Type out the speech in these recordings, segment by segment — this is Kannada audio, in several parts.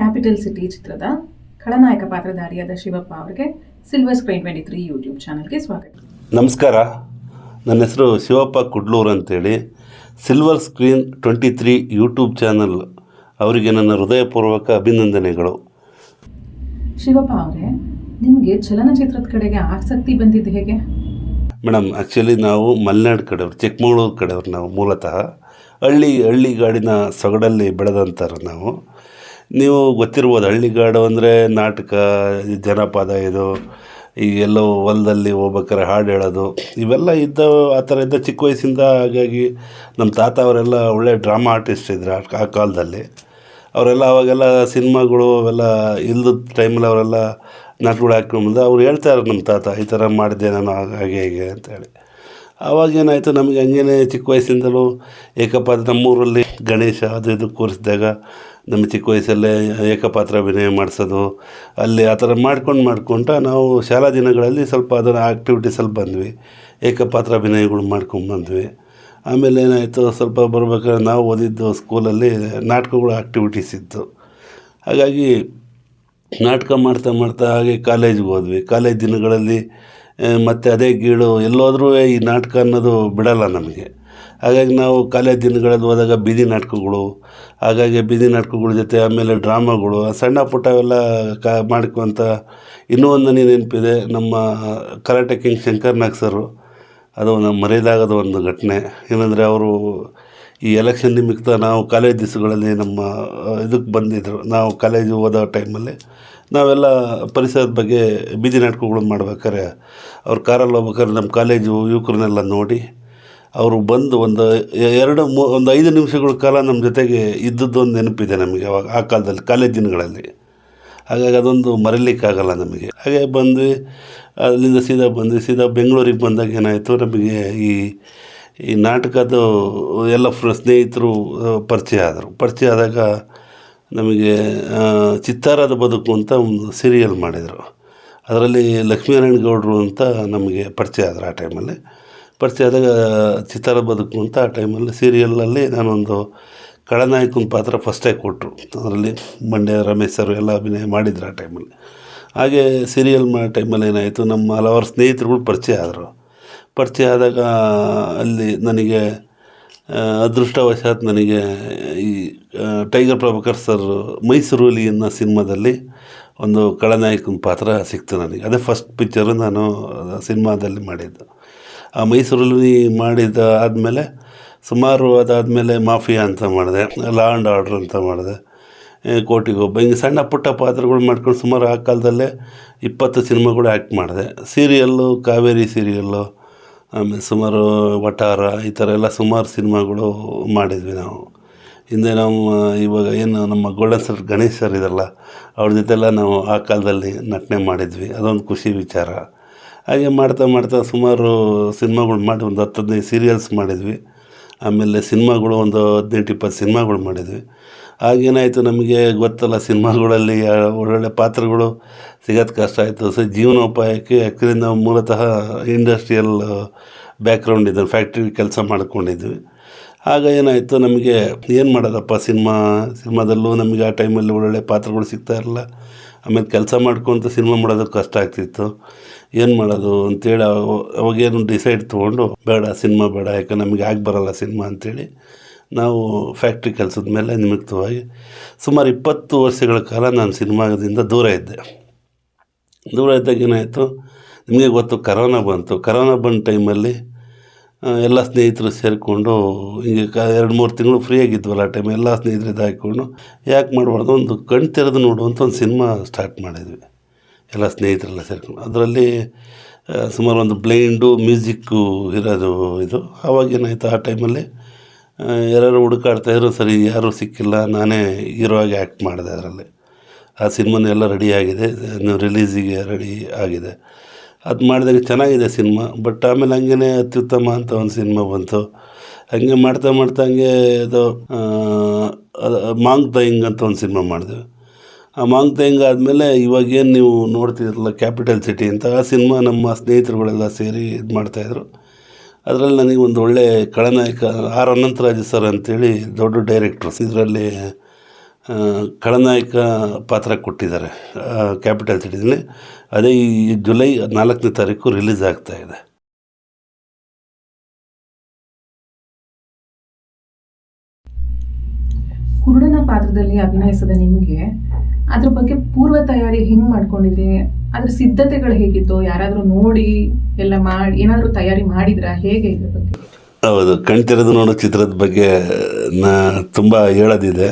ಕ್ಯಾಪಿಟಲ್ ಸಿಟಿ ಚಿತ್ರದ ಖಳನಾಯಕ ಪಾತ್ರಧಾರಿಯಾದ ಶಿವಪ್ಪ ಅವರಿಗೆ silver screen twenty three YouTube ಚಾನಲ್ಗೆ ಸ್ವಾಗತ. ನಮಸ್ಕಾರ. ನನ್ನ ಹೆಸರು ಶಿವಪ್ಪ ಕುಡ್ಲೂರು ಅಂತೇಳಿ silver screen twenty three YouTube channel ಅವರಿಗೆ ನನ್ನ ಹೃದಯಪೂರ್ವಕ ಅಭಿನಂದನೆಗಳು. ಶಿವಪ್ಪ ಅವರೇ ನಿಮಗೆ ಚಲನಚಿತ್ರದ ಕಡೆಗೆ ಆಸಕ್ತಿ ಬಂದಿದ್ದು ಹೇಗೆ? ಮೇಡಮ್ ಆ್ಯಕ್ಚುಲಿ ನಾವು ಮಲೆನಾಡು ಕಡೆಯವ್ರು ಚಿಕ್ಕಮಗಳೂರು ಕಡೆಯವ್ರು ನಾವು ಮೂಲತಃ ಹಳ್ಳಿ ಹಳ್ಳಿಗಾಡಿನ ಸೊಗಡಲ್ಲಿ ಬೆಳೆದಂಥವ್ರು ನಾವು. ನೀವು ಗೊತ್ತಿರ್ಬೋದು ಹಳ್ಳಿಗಾಡು ಅಂದರೆ ನಾಟಕ, ಜನಪದ ಇದು, ಈ ಎಲ್ಲೋ ಹೊಲದಲ್ಲಿ ಹೋಗ್ಬೇಕಾರೆ ಹಾಡು ಹೇಳೋದು, ಇವೆಲ್ಲ ಇದ್ದ, ಆ ಥರ ಇದ್ದ ಚಿಕ್ಕ ವಯಸ್ಸಿಂದ ಹಾಗಾಗಿ ನಮ್ಮ ತಾತ ಅವರೆಲ್ಲ ಒಳ್ಳೆ ಡ್ರಾಮಾ ಆರ್ಟಿಸ್ಟ್ ಇದ್ದರು ಆ- ಕಾಲದಲ್ಲಿ. ಅವರೆಲ್ಲ ಅವಾಗೆಲ್ಲ ಸಿನಿಮಾಗಳು ಅವೆಲ್ಲ ಇಲ್ಲದ ಟೈಮಲ್ಲಿ ಅವರೆಲ್ಲ ನಾಟಕಗಳು ಹಾಕ್ಕೊಂಬಂದು ಅವ್ರು ಹೇಳ್ತಾರೆ ನಮ್ಮ ತಾತ, ಈ ಥರ ಮಾಡಿದೆ ನಾನು ಹಾಗೆ ಹಾಗೆ ಅಂತೇಳಿ ಆವಾಗ ಏನಾಯಿತು ನಮಗೆ ಹಂಗೇನೆ ಚಿಕ್ಕ ವಯಸ್ಸಿಂದಲೂ ಏಕಪ್ಪ ನಮ್ಮೂರಲ್ಲಿ ಗಣೇಶ ಅದು ಇದು ಕೂರಿಸಿದಾಗ ನಮ್ಮ ಚಿಕ್ಕ ವಯಸ್ಸಲ್ಲೇ ಏಕಪಾತ್ರ ಅಭಿನಯ ಮಾಡಿಸೋದು, ಅಲ್ಲಿ ಆ ಥರ ಮಾಡ್ಕೊಂಡು ಮಾಡ್ಕೊಂತ ನಾವು ಶಾಲಾ ದಿನಗಳಲ್ಲಿ ಸ್ವಲ್ಪ ಅದರ ಆ್ಯಕ್ಟಿವಿಟೀಸಲ್ಲಿ ಬಂದ್ವಿ. ಏಕಪಾತ್ರ ಅಭಿನಯಗಳು ಮಾಡ್ಕೊಂಡು ಬಂದ್ವಿ. ಆಮೇಲೆ ಏನಾಯಿತು, ಸ್ವಲ್ಪ ಬರ್ಬೇಕಾದ್ರೆ ನಾವು ಓದಿದ್ದು ಸ್ಕೂಲಲ್ಲಿ ನಾಟಕಗಳು ಆ್ಯಕ್ಟಿವಿಟೀಸ್ ಇತ್ತು. ಹಾಗಾಗಿ ನಾಟಕ ಮಾಡ್ತಾ ಮಾಡ್ತಾ ಹಾಗೆ ಕಾಲೇಜ್ಗೆ ಹೋದ್ವಿ. ಕಾಲೇಜ್ ದಿನಗಳಲ್ಲಿ ಮತ್ತೆ ಅದೇ ಗೀಳು ಎಲ್ಲೋದ್ರೂ ಈ ನಾಟಕ ಅನ್ನೋದು ಬಿಡೋಲ್ಲ ನಮಗೆ. ಹಾಗಾಗಿ ನಾವು ಕಾಲೇಜ್ ದಿನಗಳಲ್ಲಿ ಹೋದಾಗ ಬೀದಿ ನಾಟಕಗಳು, ಹಾಗಾಗಿ ಬೀದಿ ನಾಟಕಗಳ ಜೊತೆ ಆಮೇಲೆ ಡ್ರಾಮಾಗಳು ಸಣ್ಣ ಪುಟ್ಟವೆಲ್ಲ ಕ ಮಾಡ್ಕೊತ ಇನ್ನೂ ಒಂದು ನನಗೆ ನೆನಪಿದೆ, ನಮ್ಮ karate king Shankar Nag sir ಅದು ನಮ್ಮ ಮರೆಯದಾಗದ ಒಂದು ಘಟನೆ. ಏನಂದರೆ ಅವರು ಈ ಎಲೆಕ್ಷನ್ ನಿಮಿತ್ತ ನಾವು ಕಾಲೇಜ್ ದಿವಸಗಳಲ್ಲಿ ನಮ್ಮ ಇದಕ್ಕೆ ಬಂದಿದ್ದರು ನಾವು ಕಾಲೇಜು ಓದೋ ಟೈಮಲ್ಲಿ ನಾವೆಲ್ಲ ಪರಿಸರದ ಬಗ್ಗೆ ಬೀದಿ ನಾಟಕಗಳು ಮಾಡ್ಬೇಕಾದ್ರೆ ಅವ್ರ ಕಾರಲ್ಲಿ ಹೋಗ್ಬೇಕಾದ್ರೆ ನಮ್ಮ ಕಾಲೇಜು ಯುವಕರನ್ನೆಲ್ಲ ನೋಡಿ ಅವರು ಬಂದು ಒಂದು ಎರಡು ಮೂ ಒಂದು ಐದು ನಿಮಿಷಗಳ ಕಾಲ ನಮ್ಮ ಜೊತೆಗೆ ಇದ್ದದ್ದು ಒಂದು ನೆನಪಿದೆ ನಮಗೆ ಅವಾಗ, ಆ ಕಾಲದಲ್ಲಿ, ಕಾಲೇಜ್ ದಿನಗಳಲ್ಲಿ. ಹಾಗಾಗಿ ಅದೊಂದು ಮರೀಲಿಕ್ಕಾಗಲ್ಲ ನಮಗೆ. ಹಾಗೆ ಬಂದು, ಅಲ್ಲಿಂದ ಸೀದಾ ಬಂದು, ಸೀದಾ ಬೆಂಗಳೂರಿಗೆ ಬಂದಾಗ ಏನಾಯಿತು, ನಮಗೆ ಈ ಈ ನಾಟಕದ ಎಲ್ಲ ಫ್ರ, ಸ್ನೇಹಿತರು ಪರಿಚಯ ಆದರು. ಪರಿಚಯ ಆದಾಗ ನಮಗೆ ಚಿತ್ತಾರದ ಬದುಕು ಅಂತ ಒಂದು ಸೀರಿಯಲ್ ಮಾಡಿದರು. ಅದರಲ್ಲಿ ಲಕ್ಷ್ಮೀನಾರಾಯಣ ಗೌಡರು ಅಂತ ನಮಗೆ ಪರಿಚಯ ಆದರು ಆ ಟೈಮಲ್ಲಿ ಪರಿಚಯ ಆದಾಗ ಚಿತ್ತಾರ ಬದುಕು ಅಂತ ಆ ಟೈಮಲ್ಲಿ ಸೀರಿಯಲ್ಲಲ್ಲಿ ನಾನೊಂದು ಖಳನಾಯಕನ ಪಾತ್ರ ಫಸ್ಟೇ ಕೊಟ್ಟರು ಅದರಲ್ಲಿ ಮಂಡ್ಯ ರಮೇಶ್ ಸರ್ ಎಲ್ಲ ಅಭಿನಯ ಮಾಡಿದ್ರು ಆ ಟೈಮಲ್ಲಿ. ಹಾಗೆ ಸೀರಿಯಲ್ ಮಾಡೋ ಟೈಮಲ್ಲಿ ಏನಾಯಿತು, ನಮ್ಮ ಹಲವಾರು ಸ್ನೇಹಿತರುಗಳು ಪರಿಚಯ ಆದರು. ಪರಿಚಯ ಆದಾಗ ಅಲ್ಲಿ ನನಗೆ ಅದೃಷ್ಟವಶಾತ್ ನನಗೆ ಈ ಟೈಗರ್ ಪ್ರಭಾಕರ್ ಸರ್ ಮೈಸೂರುಲಿಯನ್ನ ಅನ್ನೋ ಸಿನಿಮಾದಲ್ಲಿ ಒಂದು ಖಳನಾಯಕನ ಪಾತ್ರ ಸಿಕ್ತು ನನಗೆ. ಅದೇ ಫಸ್ಟ್ ಪಿಕ್ಚರು ನಾನು ಸಿನಿಮಾದಲ್ಲಿ ಮಾಡಿದ್ದು. ಆ ಮೈಸೂರಲ್ಲಿ ಮಾಡಿದ ಆದಮೇಲೆ ಸುಮಾರು ಅದಾದಮೇಲೆ ಮಾಫಿಯಾ ಅಂತ ಮಾಡಿದೆ, ಲಾ ಆ್ಯಂಡ್ ಆರ್ಡ್ರ್ ಅಂತ ಮಾಡಿದೆ. ಕೋಟಿಗೆ ಒಬ್ಬ ಹಿಂಗೆ ಸಣ್ಣ ಪುಟ್ಟ ಪಾತ್ರಗಳು ಮಾಡ್ಕೊಂಡು ಸುಮಾರು ಆ ಕಾಲದಲ್ಲೇ ಇಪ್ಪತ್ತು ಸಿನಿಮಾಗಳು ಆ್ಯಕ್ಟ್ ಮಾಡಿದೆ. ಸೀರಿಯಲ್ಲು, ಕಾವೇರಿ ಸೀರಿಯಲ್ಲು, ಆಮೇಲೆ ಸುಮಾರು ವಟಾರ, ಈ ಥರ ಎಲ್ಲ ಸುಮಾರು ಸಿನಿಮಾಗಳು ಮಾಡಿದ್ವಿ ನಾವು. ಹಿಂದೆ ನಮ್ಮ, ಇವಾಗ ಏನು ನಮ್ಮ ಗೋಲ್ಡನ್ ಸರ್ ಗಣೇಶ್ ಸರ್ ಇದಲ್ಲ ಅವ್ರ ಜೊತೆಲ್ಲ ನಾವು ಆ ಕಾಲದಲ್ಲಿ ನಟನೆ ಮಾಡಿದ್ವಿ. ಅದೊಂದು ಖುಷಿ ವಿಚಾರ. ಹಾಗೆ ಮಾಡ್ತಾ ಮಾಡ್ತಾ ಸುಮಾರು ಸಿನಿಮಾಗಳು ಮಾಡಿ ಒಂದು ಹತ್ತು ಹದಿನೈದು ಸೀರಿಯಲ್ಸ್ ಮಾಡಿದ್ವಿ. ಆಮೇಲೆ ಸಿನಿಮಾಗಳು ಒಂದು ಹದಿನೆಂಟು ಇಪ್ಪತ್ತು ಸಿನಿಮಾಗಳು ಮಾಡಿದ್ವಿ. ಆಗೇನಾಯಿತು ನಮಗೆ ಗೊತ್ತಲ್ಲ, ಸಿನಿಮಾಗಳಲ್ಲಿ ಒಳ್ಳೊಳ್ಳೆ ಪಾತ್ರಗಳು ಸಿಗೋದು ಕಷ್ಟ ಆಯಿತು. ಸೊ ಜೀವನೋಪಾಯಕ್ಕೆ ಆ್ಯಕ್ಚುಲಿ ನಾವು ಮೂಲತಃ ಇಂಡಸ್ಟ್ರಿಯಲ್ ಬ್ಯಾಕ್ಗ್ರೌಂಡ್ ಇದೆ ಫ್ಯಾಕ್ಟ್ರಿ ಕೆಲಸ ಮಾಡ್ಕೊಂಡಿದ್ವಿ. ಆಗ ಏನಾಯಿತು ನಮಗೆ, ಏನು ಮಾಡೋದಪ್ಪ ಸಿನಿಮಾ, ಸಿನಿಮಾದಲ್ಲೂ ನಮಗೆ ಆ ಟೈಮಲ್ಲಿ ಒಳ್ಳೊಳ್ಳೆ ಪಾತ್ರಗಳು ಸಿಗ್ತಾ ಇರಲಿಲ್ಲ. ಆಮೇಲೆ ಕೆಲಸ ಮಾಡ್ಕೊತ ಸಿನಿಮಾ ಮಾಡೋದು ಕಷ್ಟ ಆಗ್ತಿತ್ತು. ಏನು ಮಾಡೋದು ಅಂತೇಳಿ ಅವ- ಅವಾಗೇನು ಡಿಸೈಡ್ ತೊಗೊಂಡು, ಬೇಡ, ಸಿನಿಮಾ ಬೇಡ ಯಾಕೆ ನಮಗೆ ಆಗಿ ಬರಲ್ಲ ಸಿನಿಮಾ ಅಂತೇಳಿ ನಾವು ಫ್ಯಾಕ್ಟ್ರಿ ಕೆಲಸದ ಮೇಲೆ ನಿಮಿತ್ತವಾಗಿ ಸುಮಾರು ಇಪ್ಪತ್ತು ವರ್ಷಗಳ ಕಾಲ ನಾನು ಸಿನಿಮಾದಿಂದ ದೂರ ಇದ್ದೆ. ದೂರ ಇದ್ದಾಗ ಏನಾಯಿತು, ನಿಮಗೆ ಗೊತ್ತು, ಕರೋನಾ ಬಂತು. ಕರೋನಾ ಬಂದ ಟೈಮಲ್ಲಿ ಎಲ್ಲ ಸ್ನೇಹಿತರು ಸೇರಿಕೊಂಡು ಹಿಂಗೆ ಕ ಎರಡು ಮೂರು ತಿಂಗಳು ಫ್ರೀ ಆಗಿದ್ವಲ್ಲ ಆ ಟೈಮ್ ಎಲ್ಲ ಸ್ನೇಹಿತರು ಇದಾಕೊಂಡು ಯಾಕೆ ಮಾಡಬಾರ್ದು ಒಂದು ಕಣ್ಣು ತೆರೆದು ನೋಡುವಂಥ ಒಂದು ಸಿನಿಮಾ ಸ್ಟಾರ್ಟ್ ಮಾಡಿದ್ವಿ. ಎಲ್ಲ ಸ್ನೇಹಿತರೆಲ್ಲ ಸೇರಿಕೊಂಡು. ಅದರಲ್ಲಿ ಸುಮಾರು ಒಂದು ಬ್ಲೈಂಡು ಮ್ಯೂಸಿಕ್ಕು ಇರೋದು ಇದು. ಆವಾಗ ಏನಾಯಿತು ಆ ಟೈಮಲ್ಲಿ ಯಾರು ಹುಡುಕಾಡ್ತಾಯಿದ್ರು ಸರಿ, ಯಾರೂ ಸಿಕ್ಕಿಲ್ಲ, ನಾನೇ ಹೀರೋ ಆಗಿ ಆ್ಯಕ್ಟ್ ಮಾಡಿದೆ ಅದರಲ್ಲಿ. ಆ ಸಿನಿಮಾನೆಲ್ಲ ರೆಡಿ ಆಗಿದೆ ರಿಲೀಸಿಗೆ ರೆಡಿ ಆಗಿದೆ. ಅದು ಮಾಡಿದಾಗ ಚೆನ್ನಾಗಿದೆ ಸಿನಿಮಾ, ಬಟ್ ಆಮೇಲೆ ಹಂಗೇ ಅತ್ಯುತ್ತಮ ಅಂತ ಒಂದು ಸಿನಿಮಾ ಬಂತು. ಹಂಗೆ ಮಾಡ್ತಾ ಮಾಡ್ತಾ ಹಂಗೆ ಇದು ಮಾಂಗ್ ದಯಿಂಗ್ ಅಂತ ಒಂದು ಸಿನಿಮಾ ಮಾಡಿದ್ವಿ ಆ ಮಾಂಗ್ ದಯಿಂಗ್ ಆದಮೇಲೆ ಇವಾಗೇನು ನೀವು ನೋಡ್ತಿದ್ರಲ್ಲ ಕ್ಯಾಪಿಟಲ್ ಸಿಟಿ ಅಂತ, ಆ ಸಿನಿಮಾ ನಮ್ಮ ಸ್ನೇಹಿತರುಗಳೆಲ್ಲ ಸೇರಿ ಇದು ಮಾಡ್ತಾಯಿದ್ರು ಅದರಲ್ಲಿ ನನಗೆ ಒಂದು ಒಳ್ಳೆ ಖಳನಾಯಕ ಆರ್ ಅನಂತರಾಜು ಸರ್ ಅಂತೇಳಿ ದೊಡ್ಡ ಡೈರೆಕ್ಟ್ರು, ಇದರಲ್ಲಿ ಖಳನಾಯಕ ಪಾತ್ರ ಕೊಟ್ಟಿದ್ದಾರೆ ಕ್ಯಾಪಿಟಲ್ ಸಿಟಿನಲ್ಲಿ ಅದೇ ಈ ಜುಲೈ ನಾಲ್ಕನೇ ತಾರೀಕು ರಿಲೀಸ್ ಆಗ್ತಾ ಇದೆ. ಕುರುಡನ ಪಾತ್ರದಲ್ಲಿ ಅಭಿನಯಿಸಿದ ನಿಮಗೆ ಅದ್ರ ಬಗ್ಗೆ ಪೂರ್ವ ತಯಾರಿ ಹೆಂಗ್ ಮಾಡ್ಕೊಂಡಿದೆ? ಅದ್ರ ಸಿದ್ಧತೆಗಳು ಹೇಗಿತ್ತು? ಯಾರಾದ್ರೂ ನೋಡಿ ಎಲ್ಲ ಮಾಡಿ ಏನಾದರೂ ತಯಾರಿ ಮಾಡಿದ್ರಾ? ಹೇಗೆ ಇದ್ರ ಬಗ್ಗೆ? ಹೌದು ಕಣ್ತೆರೆದು ನೋಡೋ ಚಿತ್ರದ ಬಗ್ಗೆ ನಾ ತುಂಬ ಹೇಳೋದಿದೆ.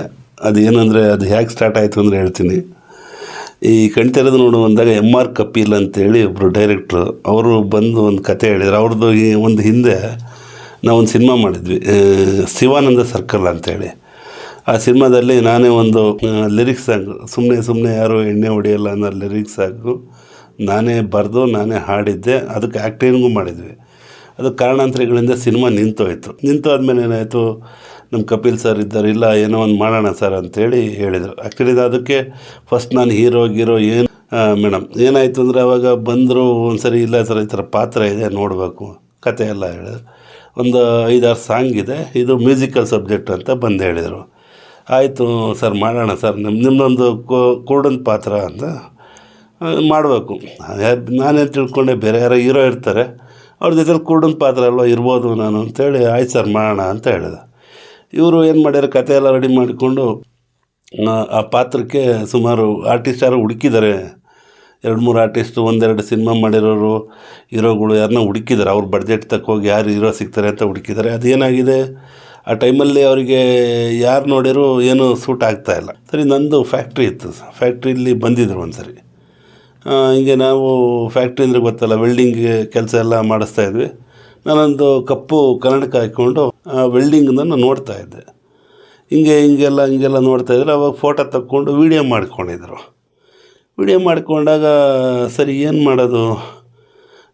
ಅದು ಏನಂದರೆ ಅದು ಹೇಗೆ ಸ್ಟಾರ್ಟ್ ಆಯಿತು ಅಂದರೆ ಹೇಳ್ತೀನಿ. ಈ ಕಣ್ತೆರೆದ ನೋಡು ಬಂದಾಗ ಎಂ ಆರ್ ಕಪಿಲ್ ಅಂತೇಳಿ ಒಬ್ಬರು ಡೈರೆಕ್ಟ್ರು, ಅವರು ಬಂದು ಒಂದು ಕತೆ ಹೇಳಿದ್ರು. ಅವ್ರದ್ದು ಈ ಒಂದು ಹಿಂದೆ ನಾವು ಒಂದು ಸಿನಿಮಾ ಮಾಡಿದ್ವಿ ಶಿವಾನಂದ ಸರ್ಕಲ್ ಅಂತೇಳಿ. ಆ ಸಿನಿಮಾದಲ್ಲಿ ನಾನೇ ಒಂದು ಲಿರಿಕ್ಸ್ ಸಾಂಗ್ ಸುಮ್ಮನೆ ಸುಮ್ಮನೆ ಯಾರು ಎಣ್ಣೆ ಹೊಡೆಯಲ್ಲ ಅನ್ನೋ ಲಿರಿಕ್ಸ್ ಸಾಂಗು ನಾನೇ ಬರೆದು ನಾನೇ ಹಾಡಿದ್ದೆ, ಅದಕ್ಕೆ ಆ್ಯಕ್ಟಿಂಗು ಮಾಡಿದ್ವಿ. ಅದು ಕಾರಣಾಂತರಗಳಿಂದ ಸಿನಿಮಾ ನಿಂತೋಯ್ತು. ನಿಂತು ಆದಮೇಲೆ ಏನಾಯಿತು ನಮ್ಮ ಕಪಿಲ್ ಸರ್ ಇದ್ದಾರೆ, ಇಲ್ಲ, ಏನೋ ಒಂದು ಮಾಡೋಣ ಸರ್ ಅಂತೇಳಿ ಹೇಳಿದರು. ಆ್ಯಕ್ಚುಲಿ ಅದಕ್ಕೆ ಫಸ್ಟ್ ನಾನು ಹೀರೋ ಗೀರೋ ಏನು ಮೇಡಮ್ ಏನಾಯಿತು ಅಂದರೆ ಅವಾಗ ಬಂದರು ಒಂದು ಸರಿ ಇಲ್ಲ ಸರ್, ಈ ಥರ ಪಾತ್ರ ಇದೆ, ನೋಡಬೇಕು, ಕತೆ ಎಲ್ಲ ಹೇಳಿದ್ರು. ಒಂದು ಐದಾರು ಸಾಂಗ್ ಇದೆ, ಇದು ಮ್ಯೂಸಿಕಲ್ ಸಬ್ಜೆಕ್ಟ್ ಅಂತ ಬಂದು ಹೇಳಿದರು. ಆಯಿತು ಸರ್, ಮಾಡೋಣ ಸರ್ ನಿಮ್ಮ ನಿಮ್ಮದೊಂದು ಕೂಡನ್ ಪಾತ್ರ ಅಂತ ಮಾಡಬೇಕು. ನಾನೇನು ತಿಳ್ಕೊಂಡೆ, ಬೇರೆ ಯಾರೋ ಹೀರೋ ಇರ್ತಾರೆ, ಅವ್ರ ಜೊತೆ ಕೂಡನ್ ಪಾತ್ರ ಅಲ್ವ ಇರ್ಬೋದು ನಾನು ಅಂತೇಳಿ, ಆಯ್ತು ಸರ್, ಮಾಡೋಣ ಅಂತ ಹೇಳಿದೆ ಇವರು ಏನು ಮಾಡ್ಯಾರ ಕತೆ ಎಲ್ಲ ರೆಡಿ ಮಾಡಿಕೊಂಡು ಆ, ಪಾತ್ರಕ್ಕೆ ಸುಮಾರು ಆರ್ಟಿಸ್ಟ್ ಯಾರು ಹುಡುಕಿದ್ದಾರೆ ಎರಡು ಮೂರು ಆರ್ಟಿಸ್ಟು ಒಂದೆರಡು ಸಿನಿಮಾ ಮಾಡಿರೋರು ಹೀರೋಗಳು ಯಾರನ್ನ ಹುಡುಕಿದ್ದಾರೆ ಅವ್ರ ಬಡ್ಜೆಟ್ ತಕ್ಕೋಗಿ ಯಾರು ಹೀರೋ ಸಿಗ್ತಾರೆ ಅಂತ ಹುಡುಕಿದ್ದಾರೆ ಅದೇನಾಗಿದೆ ಆ ಟೈಮಲ್ಲಿ ಅವರಿಗೆ ಯಾರು ನೋಡಿರೋ ಏನು ಸೂಟ್ ಆಗ್ತಾ ಇಲ್ಲ. ಸರಿ ನಂದು ಫ್ಯಾಕ್ಟ್ರಿ ಇತ್ತು. ಫ್ಯಾಕ್ಟ್ರಿಲಿ ಬಂದಿದ್ರು ಒಂದು ಸರಿ ಹಿಂಗೆ ನಾವು ಫ್ಯಾಕ್ಟ್ರಿ ಅಂದರೆ ಗೊತ್ತಲ್ಲ ವೆಲ್ಡಿಂಗ್ ಕೆಲಸ ಎಲ್ಲ ಮಾಡಿಸ್ತಾ ಇದ್ವಿ. ನಾನೊಂದು ಕಪ್ಪು ಕನ್ನಡಕ ಹಾಕ್ಕೊಂಡು ಆ ವೆಲ್ಡಿಂಗನ್ನು ನೋಡ್ತಾ ಇದ್ದೆ. ಹಿಂಗೆ, ಹಿಂಗೆಲ್ಲ ಹಿಂಗೆಲ್ಲ ನೋಡ್ತಾ ಇದ್ರೆ ಅವಾಗ ಫೋಟೋ ತಕ್ಕೊಂಡು ವೀಡಿಯೋ ಮಾಡ್ಕೊಂಡಿದ್ರು. ವಿಡಿಯೋ ಮಾಡ್ಕೊಂಡಾಗ, ಸರಿ, ಏನು ಮಾಡೋದು?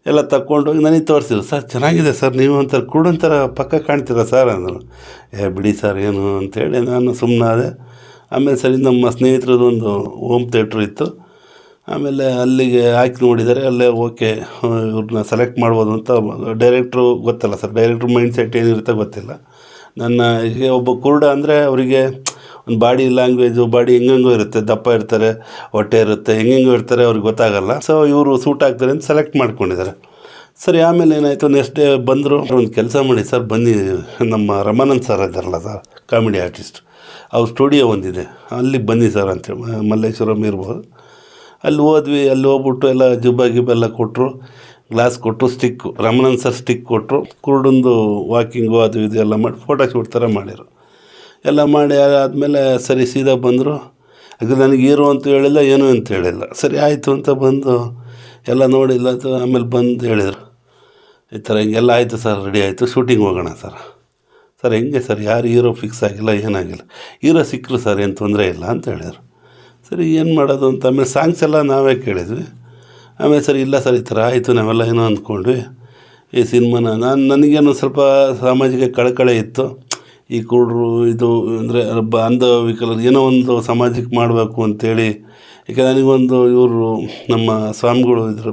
ಎಲ್ಲ ತಗೊಂಡೋಗಿ ನನಗೆ ತೋರಿಸಿದ್ರು ಸರ್, ಚೆನ್ನಾಗಿದೆ, ಸರ್, ನೀವು ಒಂಥರ ಕುರುಡೊಂಥರ ಪಕ್ಕ ಕಾಣ್ತೀರ, ಸರ್? ಅಂದರು. ಏ, ಬಿಡಿ, ಸರ್, ಏನು? ಅಂತೇಳಿ ನಾನು ಸುಮ್ಮನಾದೆ ಆಮೇಲೆ ಸರಿ ನಮ್ಮ ಸ್ನೇಹಿತರದ್ದು ಒಂದು ಹೋಮ್ ಥಿಯೇಟ್ರ್ ಇತ್ತು. ಆಮೇಲೆ ಅಲ್ಲಿಗೆ ಹಾಕಿ ನೋಡಿದ್ದಾರೆ ಅಲ್ಲೇ ಓಕೆ ಇವ್ರನ್ನ ಸೆಲೆಕ್ಟ್ ಮಾಡ್ಬೋದು ಅಂತ ಡೈರೆಕ್ಟ್ರು ಗೊತ್ತಲ್ಲ ಸರ್ ಡೈರೆಕ್ಟ್ರ್ ಮೈಂಡ್ ಸೆಟ್ ಏನಿರುತ್ತೆ ಗೊತ್ತಿಲ್ಲ. ನನ್ನ ಈಗ ಒಬ್ಬ ಕುರುಡ ಅಂದರೆ ಅವರಿಗೆ ಒಂದು ಬಾಡಿ ಲ್ಯಾಂಗ್ವೇಜು ಬಾಡಿ ಹೆಂಗೆಂಗೋ ಇರುತ್ತೆ, ದಪ್ಪ ಇರ್ತಾರೆ, ಹೊಟ್ಟೆ ಇರುತ್ತೆ, ಹೆಂಗೆಂಗೋ ಇರ್ತಾರೆ, ಅವ್ರಿಗೆ ಗೊತ್ತಾಗಲ್ಲ. ಸೊ ಇವರು ಸೂಟ್ ಆಗ್ತಾರೆ ಅಂತ ಸೆಲೆಕ್ಟ್ ಮಾಡ್ಕೊಂಡಿದ್ದಾರೆ. ಸರಿ, ಆಮೇಲೆ ಏನಾಯಿತು ನೆಕ್ಸ್ಟ್ ಡೇ ಬಂದರು, ಒಂದು ಕೆಲಸ ಮಾಡಿ ಸರ್ ಬನ್ನಿ, ನಮ್ಮ ರಮಾನಂದ್ ಸರ್ ಇದ್ದಾರಲ್ಲ ಸರ್ ಕಾಮಿಡಿ ಆರ್ಟಿಸ್ಟ್ ಅವ್ರ ಸ್ಟುಡಿಯೋ ಒಂದಿದೆ. ಅಲ್ಲಿಗೆ ಬನ್ನಿ ಸರ್ ಅಂತೇಳಿ ಮಲ್ಲೇಶ್ವರಂ ಇರ್ಬೋದು. ಅಲ್ಲಿ ಹೋದ್ವಿ, ಅಲ್ಲಿ ಹೋಗ್ಬಿಟ್ಟು ಎಲ್ಲ ಜುಬ್ಬ ಗಿಬ್ಬ ಎಲ್ಲ ಕೊಟ್ಟರು ಗ್ಲಾಸ್ ಕೊಟ್ಟರು ಸ್ಟಿಕ್ಕು ರಮಣನ್ ಸರ್ ಸ್ಟಿಕ್ ಕೊಟ್ಟರು ಕುರುಡೊಂದು ವಾಕಿಂಗು ಅದು ಇದು ಎಲ್ಲ ಮಾಡಿ ಫೋಟೋ ಶೂಟ್ ಥರ ಮಾಡಿರು. ಎಲ್ಲ ಮಾಡಿ ಆದಮೇಲೆ ಸರಿ ಸೀದಾ ಬಂದರು. ಅದು ನನಗೆ ಹೀರೋ ಅಂತ ಹೇಳಿಲ್ಲ, ಏನು ಅಂತ ಹೇಳಿಲ್ಲ. ಸರಿ, ಆಯಿತು ಅಂತ ಬಂದು ಎಲ್ಲ ನೋಡಿಲ್ಲ ಅಂತ ಆಮೇಲೆ ಬಂದು ಹೇಳಿದರು. ಈ ಥರ ಹಿಂಗೆಲ್ಲ ಆಯಿತು ಸರ್ ರೆಡಿ ಆಯಿತು. ಶೂಟಿಂಗ್ ಹೋಗೋಣ ಸರ್ ಸರ್ ಹೆಂಗೆ ಸರ್ ಯಾರು ಹೀರೋ ಫಿಕ್ಸ್ ಆಗಿಲ್ಲ, ಏನಾಗಿಲ್ಲ. ಹೀರೋ ಸಿಕ್ಕರು ಸರ್ ಏನು ತೊಂದರೆ ಇಲ್ಲ ಅಂತ ಹೇಳಿದರು. ಸರಿ, ಏನು ಮಾಡೋದು ಅಂತ. ಆಮೇಲೆ ಸಾಂಗ್ಸ್ ಎಲ್ಲ ನಾವೇ ಕೇಳಿದ್ವಿ. ಆಮೇಲೆ ಸರಿ, ಇಲ್ಲ ಸರ್, ಈ ಥರ ಆಯಿತು, ನಾವೆಲ್ಲ ಏನೋ ಅಂದ್ಕೊಂಡ್ವಿ. ಈ ಸಿನಿಮಾನ ನಾನು, ನನಗೇನು ಸ್ವಲ್ಪ ಸಾಮಾಜಿಕ ಕಳಕಳೆ ಇತ್ತು. ಈ ಕುರುಡ್ರು, ಇದು, ಅಂದರೆ, ಬ ಅಂಧವಿಕಲರು ಏನೋ ಒಂದು ಸಮಾಜಕ್ಕೆ ಮಾಡಬೇಕು ಅಂತೇಳಿ. ಈಗ ನನಗೊಂದು ಇವರು, ನಮ್ಮ ಸ್ವಾಮಿಗಳು ಇದ್ರ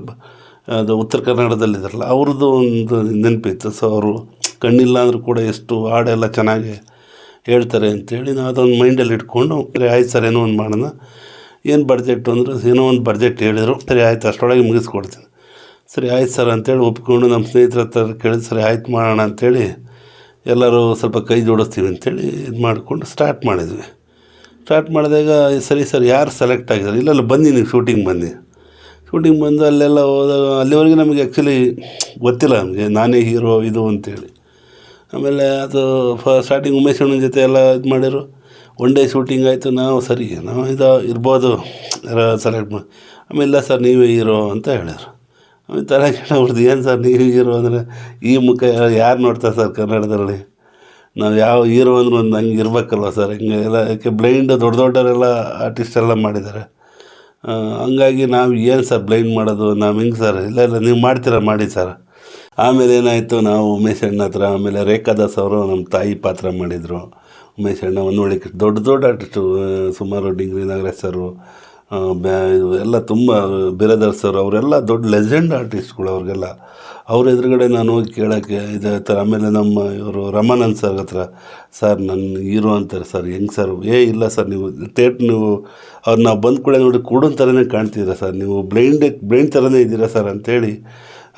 ಅದು ಉತ್ತರ ಕರ್ನಾಟಕದಲ್ಲಿದ್ದಾರಲ್ಲ ಅವ್ರದ್ದು ಒಂದು ನೆನಪಿತ್ತು. ಸೊ ಅವರು ಕಣ್ಣಿಲ್ಲ ಅಂದರೂ ಕೂಡ ಎಷ್ಟು ಹಾಡೆಲ್ಲ ಚೆನ್ನಾಗಿ ಹೇಳ್ತಾರೆ ಅಂತೇಳಿ ನಾವು ಅದೊಂದು ಮೈಂಡಲ್ಲಿ ಇಟ್ಕೊಂಡು ಸರಿ ಆಯ್ತು ಸರ್ ಏನೋ ಒಂದು ಮಾಡೋಣ. ಏನು ಬಡ್ಜೆಟ್ ಅಂದ್ರೆ ಏನೋ ಒಂದು ಬಡ್ಜೆಟ್ ಹೇಳಿದರು. ಸರಿ ಆಯ್ತು ಅಷ್ಟರೊಳಗೆ ಮುಗಿಸ್ಕೊಡ್ತೀನಿ. ಸರಿ ಆಯ್ತು ಸರ್ ಅಂತೇಳಿ ಒಪ್ಕೊಂಡು ನಮ್ಮ ಸ್ನೇಹಿತರ ಹತ್ರ ಕೇಳಿದ್, ಸರಿ ಆಯ್ತು ಮಾಡೋಣ ಅಂಥೇಳಿ ಎಲ್ಲರೂ ಸ್ವಲ್ಪ ಕೈ ಜೋಡಿಸ್ತೀವಿ ಅಂತೇಳಿ ಇದು ಮಾಡಿಕೊಂಡು ಸ್ಟಾರ್ಟ್ ಮಾಡಿದ್ವಿ. ಸ್ಟಾರ್ಟ್ ಮಾಡಿದಾಗ ಸರಿ ಸರ್, ಯಾರು ಸೆಲೆಕ್ಟ್ ಆಗಿದ್ದಾರೆ? ಇಲ್ಲೆಲ್ಲ ಬನ್ನಿ ನೀವು ಶೂಟಿಂಗ್ ಬನ್ನಿ. ಶೂಟಿಂಗ್ ಬಂದು ಅಲ್ಲೆಲ್ಲ ಹೋದಾಗ, ಅಲ್ಲಿವರೆಗೆ ನಮಗೆ ಆ್ಯಕ್ಚುಲಿ ಗೊತ್ತಿಲ್ಲ ನಮಗೆ, ನಾನೇ ಹೀರೋ ಇದು ಅಂತೇಳಿ. ಆಮೇಲೆ ಅದು ಫ ಸ್ಟಾರ್ಟಿಂಗ್ ಉಮೇಶ್ ಅಣ್ಣನ ಜೊತೆ ಎಲ್ಲ ಇದು ಮಾಡಿದ್ರು ಒನ್ ಡೇ ಶೂಟಿಂಗ್ ಆಯಿತು, ನಾವು ಸರಿ, ನಾವು ಇದು ಇರ್ಬೋದು ಸೆಲೆಕ್ಟ್ ಮಾಡಿ ಆಮೇಲೆ ಸರ್ ನೀವೇ ಹೀರೋ ಅಂತ ಹೇಳಿದರು ಆಮೇಲೆ ತಲೆ ಕೆಟ್ಟಬಿಡ್ದು ಏನು ಸರ್ ನೀವು ಹೀರೋ ಅಂದರೆ ಈ ಮುಖ ಯಾರು ನೋಡ್ತಾರೆ ಸರ್ ಕನ್ನಡದಲ್ಲಿ? ನಾವು ಯಾವ ಹೀರೋ ಅಂದ್ರೆ ಒಂದು ಹಂಗೆ ಇರಬೇಕಲ್ವ ಸರ್ ಹಿಂಗೆ ಎಲ್ಲ, ಯಾಕೆ ಬ್ಲೈಂಡ್ ದೊಡ್ಡ ದೊಡ್ಡವರೆಲ್ಲ ಆರ್ಟಿಸ್ಟ್ ಎಲ್ಲ ಮಾಡಿದ್ದಾರೆ ಹಂಗಾಗಿ ನಾವು ಏನು ಸರ್ ಬ್ಲೈಂಡ್ ಮಾಡೋದು, ನಾವು ಹಿಂಗೆ ಸರ್ ಇಲ್ಲ ಇಲ್ಲ, ನೀವು ಮಾಡ್ತೀರಾ, ಮಾಡಿ ಸರ್ ಆಮೇಲೆ ಏನಾಯಿತು, ನಾವು ಉಮೇಶ್ ಅಣ್ಣ ಹತ್ರ, ಆಮೇಲೆ ರೇಖಾದಾಸ್ ಅವರು ನಮ್ಮ ತಾಯಿ ಪಾತ್ರ ಮಾಡಿದರು. ಉಮೇಶ್ ಅಣ್ಣ ಒಂದು ಒಳ್ಳೆ ದೊಡ್ಡ ದೊಡ್ಡ ಆರ್ಟಿಸ್ಟು ಸುಮಾರು ಡಿಂಗ್ರಿ ನಾಗರಾಜ್ ಸರು ಬ್ಯಾ- ಎಲ್ಲ ತುಂಬ ಬಿರದರ್ ಸರ್, ಅವರೆಲ್ಲ ದೊಡ್ಡ ಲೆಜೆಂಡ್ ಆರ್ಟಿಸ್ಟ್ಗಳು ಅವ್ರಿಗೆಲ್ಲ. ಅವ್ರ ಎದುರುಗಡೆ ನಾನು ಹೋಗಿ ಕೇಳೋಕ್ಕೆ ಇದೇ ಥರ ಆಮೇಲೆ ನಮ್ಮ ಇವರು ರಮಾನಂದ್ ಸರ್ ಹತ್ರ, ಸರ್ ನನ್ನ ಹೀರೋ ಅಂತಾರೆ ಸರ್, ಹೆಂಗ್ ಸರ್? ಏ, ಇಲ್ಲ ಸರ್, ನೀವು ಥೇಟ್ ನೀವು, ಅವ್ರು ನಾವು ಬಂದ ಕೂಡ ನೋಡಿ ಕೂಡೋ ಥರನೇ ಕಾಣ್ತಿದ್ದೀರಾ ಸರ್, ನೀವು ಬ್ಲೈಂಡ್ ಬ್ಲೈಂಡ್ ಥರನೇ ಇದ್ದೀರಾ ಸರ್ ಅಂತೇಳಿ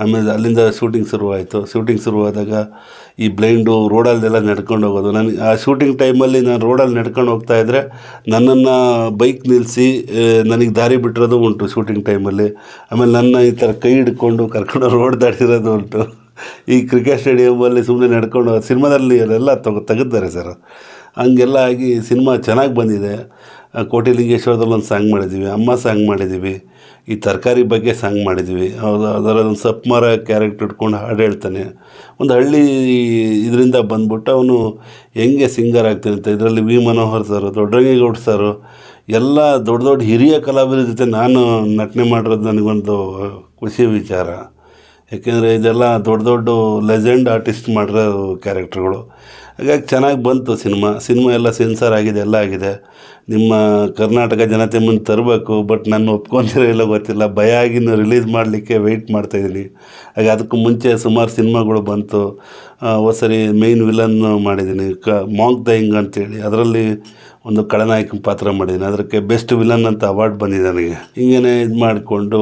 ಆಮೇಲೆ ಅಲ್ಲಿಂದ ಶೂಟಿಂಗ್ ಶುರುವಾಯಿತು. ಶೂಟಿಂಗ್ ಶುರುವಾದಾಗ ಈ ಬ್ಲೈಂಡು ರೋಡಲ್ಲೆಲ್ಲ ನಡ್ಕೊಂಡು ಹೋಗೋದು. ನನಗೆ ಆ ಶೂಟಿಂಗ್ ಟೈಮಲ್ಲಿ ನಾನು ರೋಡಲ್ಲಿ ನಡ್ಕೊಂಡು ಹೋಗ್ತಾ ಇದ್ದರೆ ನನ್ನನ್ನು ಬೈಕ್ ನಿಲ್ಲಿಸಿ ನನಗೆ ದಾರಿ ಬಿಟ್ಟಿರೋದು ಉಂಟು ಶೂಟಿಂಗ್ ಟೈಮಲ್ಲಿ ಆಮೇಲೆ ನನ್ನ ಈ ಥರ ಕೈ ಹಿಡ್ಕೊಂಡು ಕರ್ಕೊಂಡು ರೋಡ್ ದಾಟಿರೋದು ಉಂಟು. ಈ ಕ್ರಿಕೆಟ್ ಸ್ಟೇಡಿಯಮಲ್ಲಿ ಸುಮ್ಮನೆ ನಡ್ಕೊಂಡು ಸಿನಿಮಾದಲ್ಲಿ ಎಲ್ಲ ತಗೋ, ತೆಗೆದಿದ್ದಾರೆ ಸರ್ ಹಂಗೆಲ್ಲ ಆಗಿ ಸಿನಿಮಾ ಚೆನ್ನಾಗಿ ಬಂದಿದೆ. ಕೋಟಿಲಿಂಗೇಶ್ವರದಲ್ಲೊಂದು ಸಾಂಗ್ ಮಾಡಿದ್ದೀವಿ ಅಮ್ಮ ಸಾಂಗ್ ಮಾಡಿದ್ದೀವಿ ಈ ತರಕಾರಿ ಬಗ್ಗೆ ಸಾಂಗ್ ಮಾಡಿದ್ವಿ. ಅದು ಅದರಲ್ಲಿ ಒಂದು ಸಪ್ಮರ ಕ್ಯಾರೆಕ್ಟರ್ ಇಟ್ಕೊಂಡು ಹಾಡು ಹೇಳ್ತಾನೆ. ಒಂದು ಹಳ್ಳಿ ಇದರಿಂದ ಬಂದ್ಬಿಟ್ಟು ಅವನು ಹೆಂಗೆ ಸಿಂಗರ್ ಆಗ್ತಾನೆ ಅಂತ ಇದರಲ್ಲಿ V Manohar sir Doddarangegowda sir ಎಲ್ಲ ದೊಡ್ಡ ದೊಡ್ಡ ಹಿರಿಯ ಕಲಾವಿದರ ಜೊತೆ ನಾನು ನಟನೆ ಮಾಡಿರೋದು ನನಗೊಂದು ಖುಷಿ ವಿಚಾರ. ಏಕೆಂದರೆ ಇದೆಲ್ಲ ದೊಡ್ಡ ದೊಡ್ಡ ಲೆಜೆಂಡ್ ಆರ್ಟಿಸ್ಟ್ ಮಾಡಿರೋ ಕ್ಯಾರೆಕ್ಟರ್ಗಳು ಹಾಗಾಗಿ ಚೆನ್ನಾಗಿ ಬಂತು ಸಿನಿಮಾ. ಸಿನಿಮಾ ಎಲ್ಲ ಸೆನ್ಸರ್ ಆಗಿದೆ, ಎಲ್ಲ ಆಗಿದೆ. ನಿಮ್ಮ ಕರ್ನಾಟಕ ಜನತೆ ಮುಂದೆ ತರಬೇಕು, ಬಟ್ ನಾನು ಒಪ್ಕೊತಿರೋ ಇಲ್ಲ ಗೊತ್ತಿಲ್ಲ. ಭಯ ಆಗಿ ರಿಲೀಸ್ ಮಾಡಲಿಕ್ಕೆ ವೆಯ್ಟ್ ಮಾಡ್ತಾಯಿದ್ದೀನಿ ಹಾಗೆ ಅದಕ್ಕೂ ಮುಂಚೆ ಸುಮಾರು ಸಿನಿಮಾಗಳು ಬಂತು. ಸರಿ ಮೇಯ್ನ್ ವಿಲನ್ ಮಾಡಿದ್ದೀನಿ. ಕ ಮಾಂಕ್ ದಯಿಂಗ್ ಅಂತೇಳಿ. ಅದರಲ್ಲಿ ಒಂದು ಖಳನಾಯಕನ ಪಾತ್ರ ಮಾಡಿದ್ದೀನಿ. ಅದಕ್ಕೆ ಬೆಸ್ಟ್ ವಿಲನ್ ಅಂತ ಅವಾರ್ಡ್ ಬಂದಿದೆ ನನಗೆ. ಹಿಂಗೇ ಇದು ಮಾಡಿಕೊಂಡು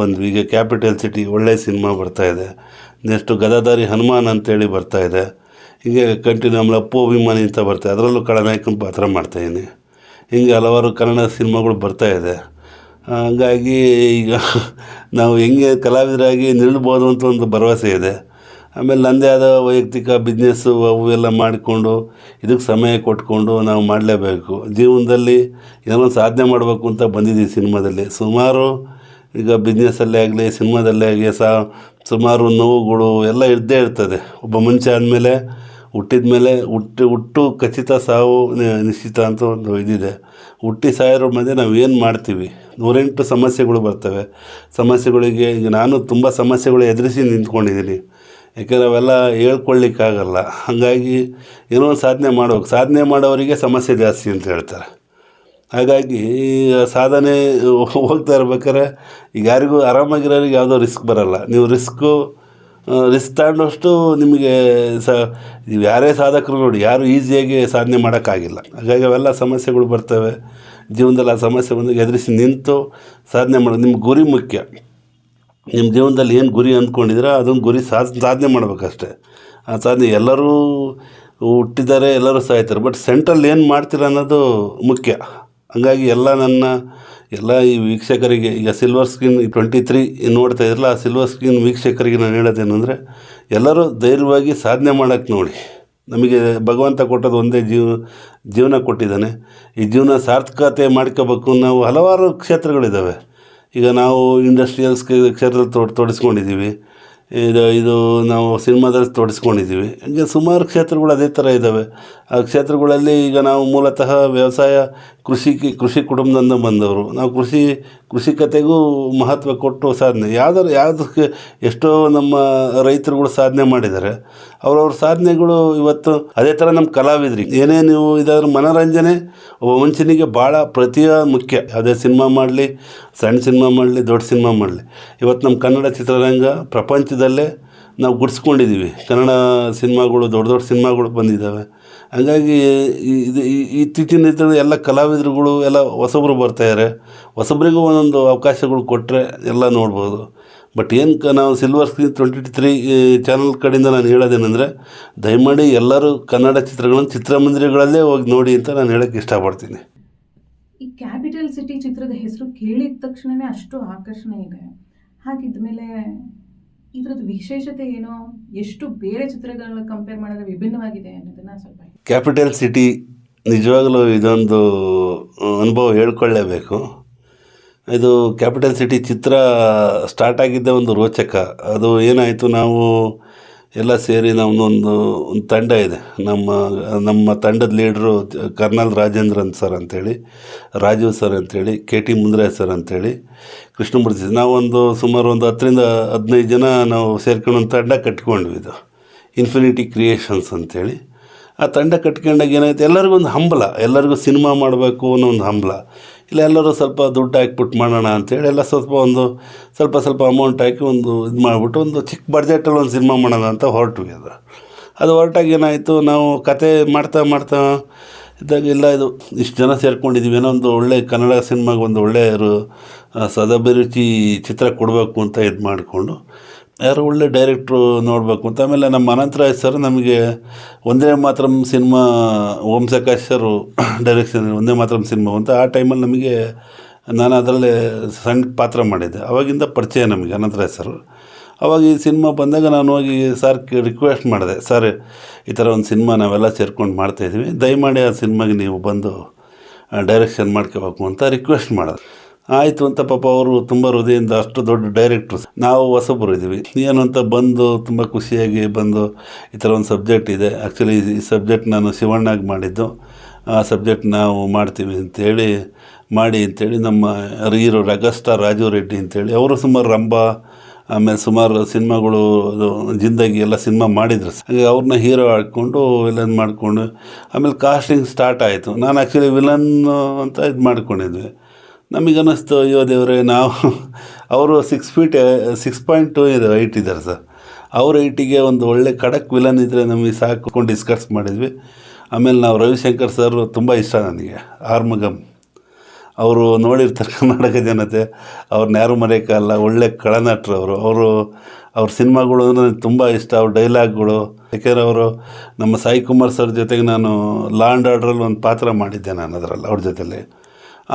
ಬಂದ್ವಿ. ಈಗ ಕ್ಯಾಪಿಟಲ್ ಸಿಟಿ ಒಳ್ಳೆಯ ಸಿನಿಮಾ ಬರ್ತಾಯಿದೆ ನೆಕ್ಸ್ಟು ಗದಾಧಾರಿ ಹನುಮಾನ್ ಅಂತೇಳಿ ಬರ್ತಾಯಿದೆ ಹೀಗೆ ಕಂಟಿನ್ಯೂ ಆಮೇಲೆ ಅಪ್ಪು ಅಭಿಮಾನಿ ಅಂತ ಬರ್ತದೆ ಅದರಲ್ಲೂ ಖಳನಾಯಕನ ಪಾತ್ರ ಮಾಡ್ತಾಯಿದ್ದೀನಿ ಹಿಂಗೆ ಹಲವಾರು ಕನ್ನಡ ಸಿನಿಮಾಗಳು ಬರ್ತಾಯಿದೆ ಹಂಗಾಗಿ ಈಗ ನಾವು ಹೆಂಗೆ ಕಲಾವಿದರಾಗಿ ನಿಲ್ಬೋದು ಅಂತ ಒಂದು ಭರವಸೆ ಇದೆ. ಆಮೇಲೆ ನನ್ನದೇ ಆದ ವೈಯಕ್ತಿಕ ಬಿಸ್ನೆಸ್ಸು ಅವು ಎಲ್ಲ ಮಾಡಿಕೊಂಡು ಇದಕ್ಕೆ ಸಮಯ ಕೊಟ್ಕೊಂಡು ನಾವು ಮಾಡಲೇಬೇಕು. ಜೀವನದಲ್ಲಿ ಏನೋ ಸಾಧನೆ ಮಾಡಬೇಕು ಅಂತ ಬಂದಿದ್ದೀವಿ ಸಿನಿಮಾದಲ್ಲಿ. ಸುಮಾರು ಈಗ ಬಿಸ್ನೆಸ್ಸಲ್ಲೇ ಆಗಲಿ, ಸಿನಿಮಾದಲ್ಲೇ ಆಗಲಿ ಸಹ ಸುಮಾರು ನೋವುಗಳು ಎಲ್ಲ ಇದ್ದೇ ಇರ್ತದೆ. ಒಬ್ಬ ಮನುಷ್ಯ ಆದಮೇಲೆ ಹುಟ್ಟಿದ ಮೇಲೆ ಹುಟ್ಟಿ, ಹುಟ್ಟು ಖಚಿತ ಸಾವು ನಿಶ್ಚಿತ ಅಂತ ಒಂದು ಇದಿದೆ. ಹುಟ್ಟಿ ಸಾಯಿರೋ ಮಧ್ಯೆ ನಾವು ಏನು ಮಾಡ್ತೀವಿ? ನೂರೆಂಟು ಸಮಸ್ಯೆಗಳು ಬರ್ತವೆ. ಸಮಸ್ಯೆಗಳಿಗೆ ಈಗ ನಾನು ತುಂಬ ಸಮಸ್ಯೆಗಳು ಎದುರಿಸಿ ನಿಂತ್ಕೊಂಡಿದ್ದೀನಿ ಯಾಕೆಂದರೆ ಅವೆಲ್ಲ ಹೇಳ್ಕೊಳ್ಳಿಕ್ಕಾಗಲ್ಲ ಹಾಗಾಗಿ ಏನೋ ಒಂದು ಸಾಧನೆ ಮಾಡೋಕೆ ಸಾಧನೆ ಮಾಡೋರಿಗೆ ಸಮಸ್ಯೆ ಜಾಸ್ತಿ ಅಂತ ಹೇಳ್ತಾರೆ. ಹಾಗಾಗಿ ಈಗ ಸಾಧನೆ ಹೋಗ್ತಾ ಇರ್ಬೇಕಾದ್ರೆ ಈಗ ಯಾರಿಗೂ ಆರಾಮಾಗಿರೋರಿಗೆ ಯಾವುದೋ ರಿಸ್ಕ್ ಬರಲ್ಲ. ನೀವು ರಿಸ್ಕು ರಿಸ್ಕ್ ತಗೊಂಡಷ್ಟು ನಿಮಗೆ ಸ, ನೀವು ಯಾರೇ ಸಾಧಕರು ನೋಡಿ, ಯಾರು ಈಸಿಯಾಗಿ ಸಾಧನೆ ಮಾಡೋಕ್ಕಾಗಿಲ್ಲ. ಹಾಗಾಗಿ ಅವೆಲ್ಲ ಸಮಸ್ಯೆಗಳು ಬರ್ತವೆ. ಜೀವನದಲ್ಲಿ ಆ ಸಮಸ್ಯೆ ಬಂದಾಗ ಎದುರಿಸಿ ನಿಂತು ಸಾಧನೆ ಮಾಡೋದು ನಿಮ್ಮ ಗುರಿ ಮುಖ್ಯ. ನಿಮ್ಮ ಜೀವನದಲ್ಲಿ ಏನು ಗುರಿ ಅಂದ್ಕೊಂಡಿದ್ದೀರ, ಅದೊಂದು ಗುರಿ ಸಾಧ್, ಸಾಧನೆ ಮಾಡಬೇಕಷ್ಟೇ. ಆ ಸಾಧನೆ ಎಲ್ಲರೂ ಹುಟ್ಟಿದ್ದಾರೆ ಎಲ್ಲರೂ ಸಾಯ್ತಾರೆ ಬಟ್ ಸೆಂಟ್ರಲ್ಲಿ ಏನು ಮಾಡ್ತೀರ ಅನ್ನೋದು ಮುಖ್ಯ. ಹಂಗಾಗಿ ಎಲ್ಲ ನನ್ನ ಎಲ್ಲ ಈ ವೀಕ್ಷಕರಿಗೆ, ಈಗ ಸಿಲ್ವರ್ ಸ್ಕ್ರೀನ್ ಈ ಟ್ವೆಂಟಿ ತ್ರೀ ನೋಡ್ತಾ ಇದ್ರಲ್ಲ, ಆ ಸಿಲ್ವರ್ ಸ್ಕ್ರೀನ್ ವೀಕ್ಷಕರಿಗೆ ನಾನು ಹೇಳೋದೇನೆಂದರೆ ಎಲ್ಲರೂ ಧೈರ್ಯವಾಗಿ ಸಾಧನೆ ಮಾಡೋಕ್ಕೆ ನೋಡಿ. ನಮಗೆ ಭಗವಂತ ಕೊಟ್ಟದ್ದು ಒಂದೇ ಜೀವ, ಜೀವನ ಕೊಟ್ಟಿದ್ದಾನೆ. ಈ ಜೀವನ ಸಾರ್ಥಕತೆ ಮಾಡ್ಕೋಬೇಕು. ನಾವು ಹಲವಾರು ಕ್ಷೇತ್ರಗಳಿದ್ದಾವೆ. ಈಗ ನಾವು ಇಂಡಸ್ಟ್ರಿಯಲ್ಸ್ ಕ್ಷೇತ್ರದಲ್ಲಿ ತೊಡ್ ತೊಡಸ್ಕೊಂಡಿದ್ದೀವಿ ಇದು ಇದು ನಾವು ಸಿನಿಮಾದಲ್ಲಿ ತೊಡಸ್ಕೊಂಡಿದ್ದೀವಿ. ಹಂಗೆ ಸುಮಾರು ಕ್ಷೇತ್ರಗಳು ಅದೇ ಥರ ಇದ್ದಾವೆ ಆ ಕ್ಷೇತ್ರಗಳಲ್ಲಿ ಈಗ ನಾವು ಮೂಲತಃ ವ್ಯವಸಾಯ, ಕೃಷಿ ಕೃಷಿ ಕುಟುಂಬದಿಂದ ಬಂದವರು. ನಾವು ಕೃಷಿ ಕೃಷಿಕತೆಗೂ ಮಹತ್ವ ಕೊಟ್ಟು ಸಾಧನೆ. ಯಾವ್ದಾರು ಯಾವುದಕ್ಕೆ ಎಷ್ಟೋ ನಮ್ಮ ರೈತರುಗಳು ಸಾಧನೆ ಮಾಡಿದ್ದಾರೆ. ಅವ್ರವ್ರ ಸಾಧನೆಗಳು ಇವತ್ತು ಅದೇ ಥರ ನಮ್ಮ ಕಲಾವಿದ್ರಿ ಏನೇ ನೀವು ಇದಾದ್ರೂ ಮನೋರಂಜನೆ, ಒಬ್ಬ ಮನುಷ್ಯನಿಗೆ ಭಾಳ ಪ್ರತಿಯ ಮುಖ್ಯ. ಯಾವುದೇ ಸಿನಿಮಾ ಮಾಡಲಿ, ಸಣ್ಣ ಸಿನಿಮಾ ಮಾಡಲಿ, ದೊಡ್ಡ ಸಿನಿಮಾ ಮಾಡಲಿ. ಇವತ್ತು ನಮ್ಮ ಕನ್ನಡ ಚಿತ್ರರಂಗ ಪ್ರಪಂಚದಲ್ಲೇ ನಾವು ಗುಡಿಸ್ಕೊಂಡಿದ್ದೀವಿ ಕನ್ನಡ ಸಿನಿಮಾಗಳು, ದೊಡ್ಡ ದೊಡ್ಡ ಸಿನಿಮಾಗಳು ಬಂದಿದ್ದಾವೆ. ಹಾಗಾಗಿ ಇದು ಇತ್ತೀಚಿನ ಎಲ್ಲ ಕಲಾವಿದರುಗಳು ಎಲ್ಲ ಹೊಸಬ್ರು ಬರ್ತಾಯಿದ್ದಾರೆ ಹೊಸಬ್ರಿಗೂ ಒಂದೊಂದು ಅವಕಾಶಗಳು ಕೊಟ್ಟರೆ ಎಲ್ಲ ನೋಡ್ಬೋದು. ಬಟ್ ಏನು ಕ ನಾವು silver screen twenty three channel ಕಡೆಯಿಂದ ನಾನು ಹೇಳೋದೇನೆಂದರೆ ದಯಮಾಡಿ ಎಲ್ಲರೂ ಕನ್ನಡ ಚಿತ್ರಗಳನ್ನು ಚಿತ್ರಮಂದಿರಗಳಲ್ಲೇ ಹೋಗಿ ನೋಡಿ ಅಂತ ನಾನು ಹೇಳೋಕ್ಕೆ ಇಷ್ಟಪಡ್ತೀನಿ. ಈ ಕ್ಯಾಪಿಟಲ್ ಸಿಟಿ ಚಿತ್ರದ ಹೆಸರು ಕೇಳಿದ ತಕ್ಷಣವೇ ಅಷ್ಟು ಆಕರ್ಷಣೆ ಇದೆ. ಹಾಗಿದ್ಮೇಲೆ ಇದರದ್ದು ವಿಶೇಷತೆ ಏನೋ? ಎಷ್ಟು ಬೇರೆ ಚಿತ್ರಗಳನ್ನ ಕಂಪೇರ್ ಮಾಡಿದ್ರೆ ವಿಭಿನ್ನವಾಗಿದೆ ಅನ್ನೋದನ್ನ ಸ್ವಲ್ಪ ಕ್ಯಾಪಿಟಲ್ ಸಿಟಿ ನಿಜವಾಗಲೂ ಇದೊಂದು ಅನುಭವ ಹೇಳ್ಕೊಳ್ಳೇಬೇಕು. ಇದು ಕ್ಯಾಪಿಟಲ್ ಸಿಟಿ ಚಿತ್ರ ಸ್ಟಾರ್ಟ್ ಆಗಿದ್ದ ಒಂದು ರೋಚಕ. ಅದು ಏನಾಯಿತು, ನಾವು ಎಲ್ಲ ಸೇರಿ ನಮ್ಮದೊಂದು ಒಂದು ತಂಡ ಇದೆ. ನಮ್ಮ ನಮ್ಮ ತಂಡದ ಲೀಡ್ರು ಕರ್ನಲ್ ರಾಜೇಂದ್ರನ್ ಸರ್ ಅಂಥೇಳಿ ರಾಜೀವ್ ಸರ್ ಅಂಥೇಳಿ ಕೆ ಟಿ ಮುಂದ್ರಾಯ್ ಸರ್ ಅಂಥೇಳಿ ಕೃಷ್ಣಮೂರ್ತಿ ನಾವೊಂದು ಸುಮಾರು ಒಂದು ಹತ್ತರಿಂದ ಹದಿನೈದು ಜನ ನಾವು ಸೇರ್ಕೊಂಡು ಒಂದು ತಂಡ ಕಟ್ಕೊಂಡ್ವಿ ಇದು. ಇನ್ಫಿನಿಟಿ ಕ್ರಿಯೇಷನ್ಸ್ ಅಂಥೇಳಿ ಆ ತಂಡ ಕಟ್ಕೊಂಡಾಗ ಏನಾಯ್ತು ಎಲ್ಲರಿಗೂ ಒಂದು ಹಂಬಲ. ಎಲ್ಲರಿಗೂ ಸಿನಿಮಾ ಮಾಡಬೇಕು ಅನ್ನೋ ಒಂದು ಹಂಬಲ. ಇಲ್ಲ, ಎಲ್ಲರೂ ಸ್ವಲ್ಪ ದುಡ್ಡು ಹಾಕ್ಬಿಟ್ಟು ಮಾಡೋಣ ಅಂಥೇಳಿ ಎಲ್ಲ ಸ್ವಲ್ಪ ಒಂದು ಸ್ವಲ್ಪ ಸ್ವಲ್ಪ ಅಮೌಂಟ್ ಹಾಕಿ ಒಂದು ಇದು ಮಾಡಿಬಿಟ್ಟು ಒಂದು ಚಿಕ್ಕ ಬಡ್ಜೆಟಲ್ಲಿ ಒಂದು ಸಿನಿಮಾ ಮಾಡೋಣ ಅಂತ ಹೊರಟ್ವಿ ಅದು ಅದು ಹೊರಟಾಗ ಏನಾಯಿತು, ನಾವು ಕತೆ ಮಾಡ್ತಾ ಮಾಡ್ತಾ ಇದ್ದಾಗ ಇಲ್ಲ, ಇದು ಇಷ್ಟು ಜನ ಸೇರ್ಕೊಂಡಿದ್ದೀವಿ ಏನೋ ಒಂದು ಒಳ್ಳೆ ಕನ್ನಡ ಸಿನಿಮಾಗೆ ಒಂದು ಒಳ್ಳೆಯ ಸದಭಿರುಚಿ ಚಿತ್ರ ಕೊಡಬೇಕು ಅಂತ ಇದು ಮಾಡಿಕೊಂಡು ಯಾರೋ ಒಳ್ಳೆ ಡೈರೆಕ್ಟ್ರು ನೋಡಬೇಕು ಅಂತ. ಆಮೇಲೆ ನಮ್ಮ ಅನಂತರಾಯ್ ಸರ್ ನಮಗೆ ಒಂದೇ ಮಾತ್ರ cinema Om Prakash sir direction ಒಂದೇ ಮಾತ್ರ ಸಿನಿಮಾ ಅಂತ. ಆ ಟೈಮಲ್ಲಿ ನಮಗೆ ನಾನು ಅದರಲ್ಲೇ ಸಣ್ಣ ಪಾತ್ರ ಮಾಡಿದ್ದೆ. ಅವಾಗಿಂದ ಪರಿಚಯ ನಮಗೆ ಅನಂತರಾಯ್ ಸರ್ ಅವಾಗ ಈ ಸಿನಿಮಾ ಬಂದಾಗ ನಾನು ಹೋಗಿ ಸರ್ ರಿಕ್ವೆಸ್ಟ್ ಮಾಡಿದೆ. ಸರ್ ಈ ಥರ ಒಂದು ಸಿನಿಮಾ ನಾವೆಲ್ಲ ಸೇರ್ಕೊಂಡು ಮಾಡ್ತಾಯಿದ್ದೀವಿ ದಯಮಾಡಿ ಆ ಸಿನಿಮಾಗೆ ನೀವು ಬಂದು ಡೈರೆಕ್ಷನ್ ಮಾಡ್ಕೋಬೇಕು ಅಂತ ರಿಕ್ವೆಸ್ಟ್ ಮಾಡೋದು. ಆಯಿತು ಅಂತ ಪಾಪ ಅವರು ತುಂಬ ಹೃದಯದಿಂದ ಅಷ್ಟು ದೊಡ್ಡ ಡೈರೆಕ್ಟ್ರು ನಾವು ಹೊಸಬರು ಇದ್ದೀವಿ ಏನು ಅಂತ ಬಂದು ತುಂಬ ಖುಷಿಯಾಗಿ ಬಂದು ಈ ಥರ ಒಂದು ಸಬ್ಜೆಕ್ಟ್ ಇದೆ. ಆ್ಯಕ್ಚುಲಿ ಈ ಸಬ್ಜೆಕ್ಟ್ ನಾನು ಶಿವಣ್ಣಾಗಿ ಮಾಡಿದ್ದು. ಆ ಸಬ್ಜೆಕ್ಟ್ ನಾವು ಮಾಡ್ತೀವಿ ಅಂತೇಳಿ, ಮಾಡಿ ಅಂತೇಳಿ ನಮ್ಮ ಹೀರೋ ರಗಸ್ಟ ರಾಜು ರೆಡ್ಡಿ ಅಂತೇಳಿ, ಅವರು ಸುಮಾರು ರಂಭ, ಆಮೇಲೆ ಸುಮಾರು ಸಿನಿಮಾಗಳು ಜಿಂದಾಗಿ ಎಲ್ಲ ಸಿನಿಮಾ ಮಾಡಿದ್ರು. ಹಾಗೆ ಅವ್ರನ್ನ ಹೀರೋ ಆಡ್ಕೊಂಡು ವಿಲನ್ ಮಾಡಿಕೊಂಡು, ಆಮೇಲೆ ಕಾಸ್ಟಿಂಗ್ ಸ್ಟಾರ್ಟ್ ಆಯಿತು. ನಾನು ಆ್ಯಕ್ಚುಲಿ ವಿಲನ್ ಅಂತ ಇದು ಮಾಡ್ಕೊಂಡಿದ್ವಿ. ನಮಗೆ ಅನ್ನಿಸ್ತು ಅಯ್ಯೋ ದೇವರೇ, ನಾವು ಅವರು six feet six point two ಇದೆ ಹೈಟ್ ಇದ್ದಾರೆ ಸರ್. ಅವ್ರ ಐಟಿಗೆ ಒಂದು ಒಳ್ಳೆ ಖಡಕ್ ವಿಲನ್ ಇದ್ದರೆ ನಮಗೆ ಸಾಕು ಡಿಸ್ಕಸ್ ಮಾಡಿದ್ವಿ. ಆಮೇಲೆ ನಾವು ರವಿಶಂಕರ್ ಸರ್ ತುಂಬ ಇಷ್ಟ ನನಗೆ, ಆರ್ಮಗಮ್. ಅವರು ನೋಡಿರ್ತಾರೆ ಕರ್ನಾಟಕ ಜನತೆ, ಅವ್ರನ್ನ ಯಾರು ಮರೆಯೋಕ್ಕಲ್ಲ ಒಳ್ಳೆ ಕಳನಟರು ಅವರು. ಅವರು, ಅವ್ರ ಸಿನಿಮಾಗಳು ಅಂದರೆ ನನಗೆ ತುಂಬ ಇಷ್ಟ, ಅವ್ರ ಡೈಲಾಗ್ಗಳು ಯಾಕೆಂದ್ರೆ ಅವರು ನಮ್ಮ ಸಾಯಿ ಕುಮಾರ್ ಸರ್ ಜೊತೆಗೆ ನಾನು ಲಾ ಆ್ಯಂಡ್ ಆರ್ಡ್ರಲ್ಲಿ ಒಂದು ಪಾತ್ರ ಮಾಡಿದ್ದೆ ನಾನು ಅದರಲ್ಲಿ, ಅವ್ರ ಜೊತೆಲಿ.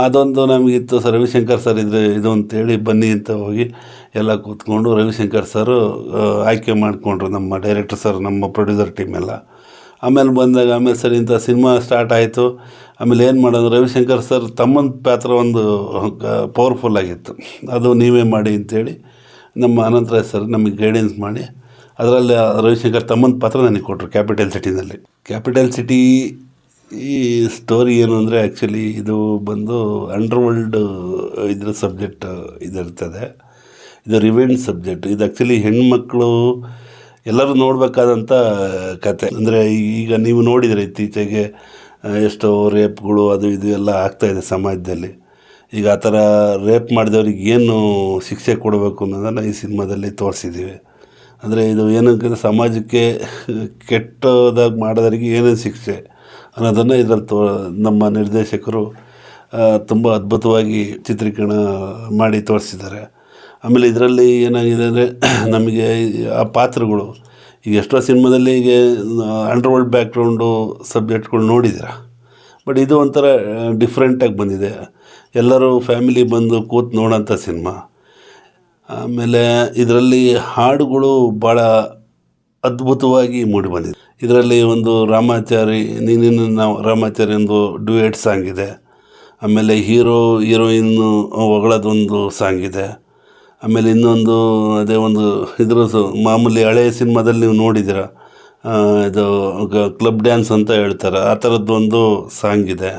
ಅದೊಂದು ನಮಗಿತ್ತು ಸರ್. ರವಿಶಂಕರ್ ಸರ್ ಇದ್ರೆ ಇದು ಅಂತೇಳಿ ಬನ್ನಿ ಅಂತ ಹೋಗಿ ಎಲ್ಲ ಕೂತ್ಕೊಂಡು ರವಿಶಂಕರ್ ಸರು ಆಯ್ಕೆ ಮಾಡಿಕೊಂಡ್ರು ನಮ್ಮ ಡೈರೆಕ್ಟರ್ ಸರ್, ನಮ್ಮ ಪ್ರೊಡ್ಯೂಸರ್ ಟೀಮೆಲ್ಲ ಆಮೇಲೆ ಬಂದಾಗ ಆಮೇಲೆ ಸರ್ ಇಂಥ ಸಿನಿಮಾ ಸ್ಟಾರ್ಟ್ ಆಯಿತು. ಆಮೇಲೆ ಏನು ಮಾಡೋದು, ರವಿಶಂಕರ್ ಸರ್ ತಮ್ಮನ ಪಾತ್ರ ಒಂದು ಪವರ್ಫುಲ್ ಆಗಿತ್ತು. ಅದು ನೀವೇ ಮಾಡಿ ಅಂತೇಳಿ ನಮ್ಮ ಅನಂತರಾಯ್ ಸರ್ ನಮಗೆ ಗೈಡೆನ್ಸ್ ಮಾಡಿ, ಅದರಲ್ಲಿ ರವಿಶಂಕರ್ ತಮ್ಮನ ಪಾತ್ರ ನನಗೆ ಕೊಟ್ಟರು ಕ್ಯಾಪಿಟಲ್ ಸಿಟಿನಲ್ಲಿ ಕ್ಯಾಪಿಟಲ್ ಸಿಟಿ ಈ ಸ್ಟೋರಿ ಏನು ಅಂದರೆ ಆ್ಯಕ್ಚುಲಿ ಇದು ಬಂದು ಅಂಡರ್ ವರ್ಲ್ಡ್ ಇದ್ರ ಸಬ್ಜೆಕ್ಟ್ ಇದಿರ್ತದೆ. ಇದು ರಿವೆಂಜ್ ಸಬ್ಜೆಕ್ಟ್ ಇದು ಆ್ಯಕ್ಚುಲಿ ಹೆಣ್ಮಕ್ಳು ಎಲ್ಲರೂ ನೋಡಬೇಕಾದಂಥ ಕತೆ. ಅಂದರೆ ಈಗ ನೀವು ನೋಡಿದರೆ ಇತ್ತೀಚೆಗೆ ಎಷ್ಟೋ ರೇಪ್ಗಳು ಅದು ಇದು ಎಲ್ಲ ಆಗ್ತಾಯಿದೆ ಸಮಾಜದಲ್ಲಿ. ಈಗ ಆ ಥರ ರೇಪ್ ಮಾಡಿದವ್ರಿಗೆ ಏನು ಶಿಕ್ಷೆ ಕೊಡಬೇಕು ಅನ್ನೋದನ್ನು ಈ ಸಿನಿಮಾದಲ್ಲಿ ತೋರಿಸಿದ್ದೀವಿ. ಅಂದರೆ ಇದು ಏನಂತಂದರೆ ಸಮಾಜಕ್ಕೆ ಕೆಟ್ಟದಾಗಿ ಮಾಡಿದವರಿಗೆ ಏನೇನು ಶಿಕ್ಷೆ? ಅನ್ನೋದನ್ನು ಇದರಲ್ಲಿ ತೋ, ನಮ್ಮ ನಿರ್ದೇಶಕರು ತುಂಬ ಅದ್ಭುತವಾಗಿ ಚಿತ್ರೀಕರಣ ಮಾಡಿ ತೋರಿಸಿದ್ದಾರೆ. ಆಮೇಲೆ ಇದರಲ್ಲಿ ಏನಾಗಿದೆ ಅಂದರೆ, ನಮಗೆ ಆ ಪಾತ್ರಗಳು, ಈಗ ಎಷ್ಟೋ ಸಿನಿಮಾದಲ್ಲಿ ಈಗ ಅಂಡರ್ವರ್ಲ್ಡ್ ಬ್ಯಾಕ್ಗ್ರೌಂಡು ಸಬ್ಜೆಕ್ಟ್ಗಳು ನೋಡಿದ್ದೀರ? ಬಟ್ ಇದು ಒಂಥರ ಡಿಫ್ರೆಂಟಾಗಿ ಬಂದಿದೆ. ಎಲ್ಲರೂ ಫ್ಯಾಮಿಲಿ ಬಂದು ಕೂತು ನೋಡೋಂಥ ಸಿನಿಮಾ. ಆಮೇಲೆ ಇದರಲ್ಲಿ ಹಾಡುಗಳು ಭಾಳ ಅದ್ಭುತವಾಗಿ ಮೂಡಿ ಬಂದಿದೆ. ಇದರಲ್ಲಿ ಒಂದು ರಾಮಾಚಾರಿ ನೀನಿನ್ನು ನಾವು ರಾಮಾಚಾರಿ ಒಂದು ಡ್ಯುಯೆಟ್ ಸಾಂಗ್ ಇದೆ. ಆಮೇಲೆ ಹೀರೋ ಹೀರೋಯಿನ್ನು ಹೊಗಳದೊಂದು ಸಾಂಗ್ ಇದೆ. ಆಮೇಲೆ ಇನ್ನೊಂದು ಅದೇ ಒಂದು ಇದ್ರ ಮಾಮೂಲಿ ಹಳೆಯ ಸಿನಿಮಾದಲ್ಲಿ ನೀವು ನೋಡಿದ್ದೀರ ಇದು ಕ್ಲಬ್ ಡ್ಯಾನ್ಸ್ ಅಂತ ಹೇಳ್ತಾರೆ. ಆ ಥರದ್ದೊಂದು ಸಾಂಗ್ ಇದೆ.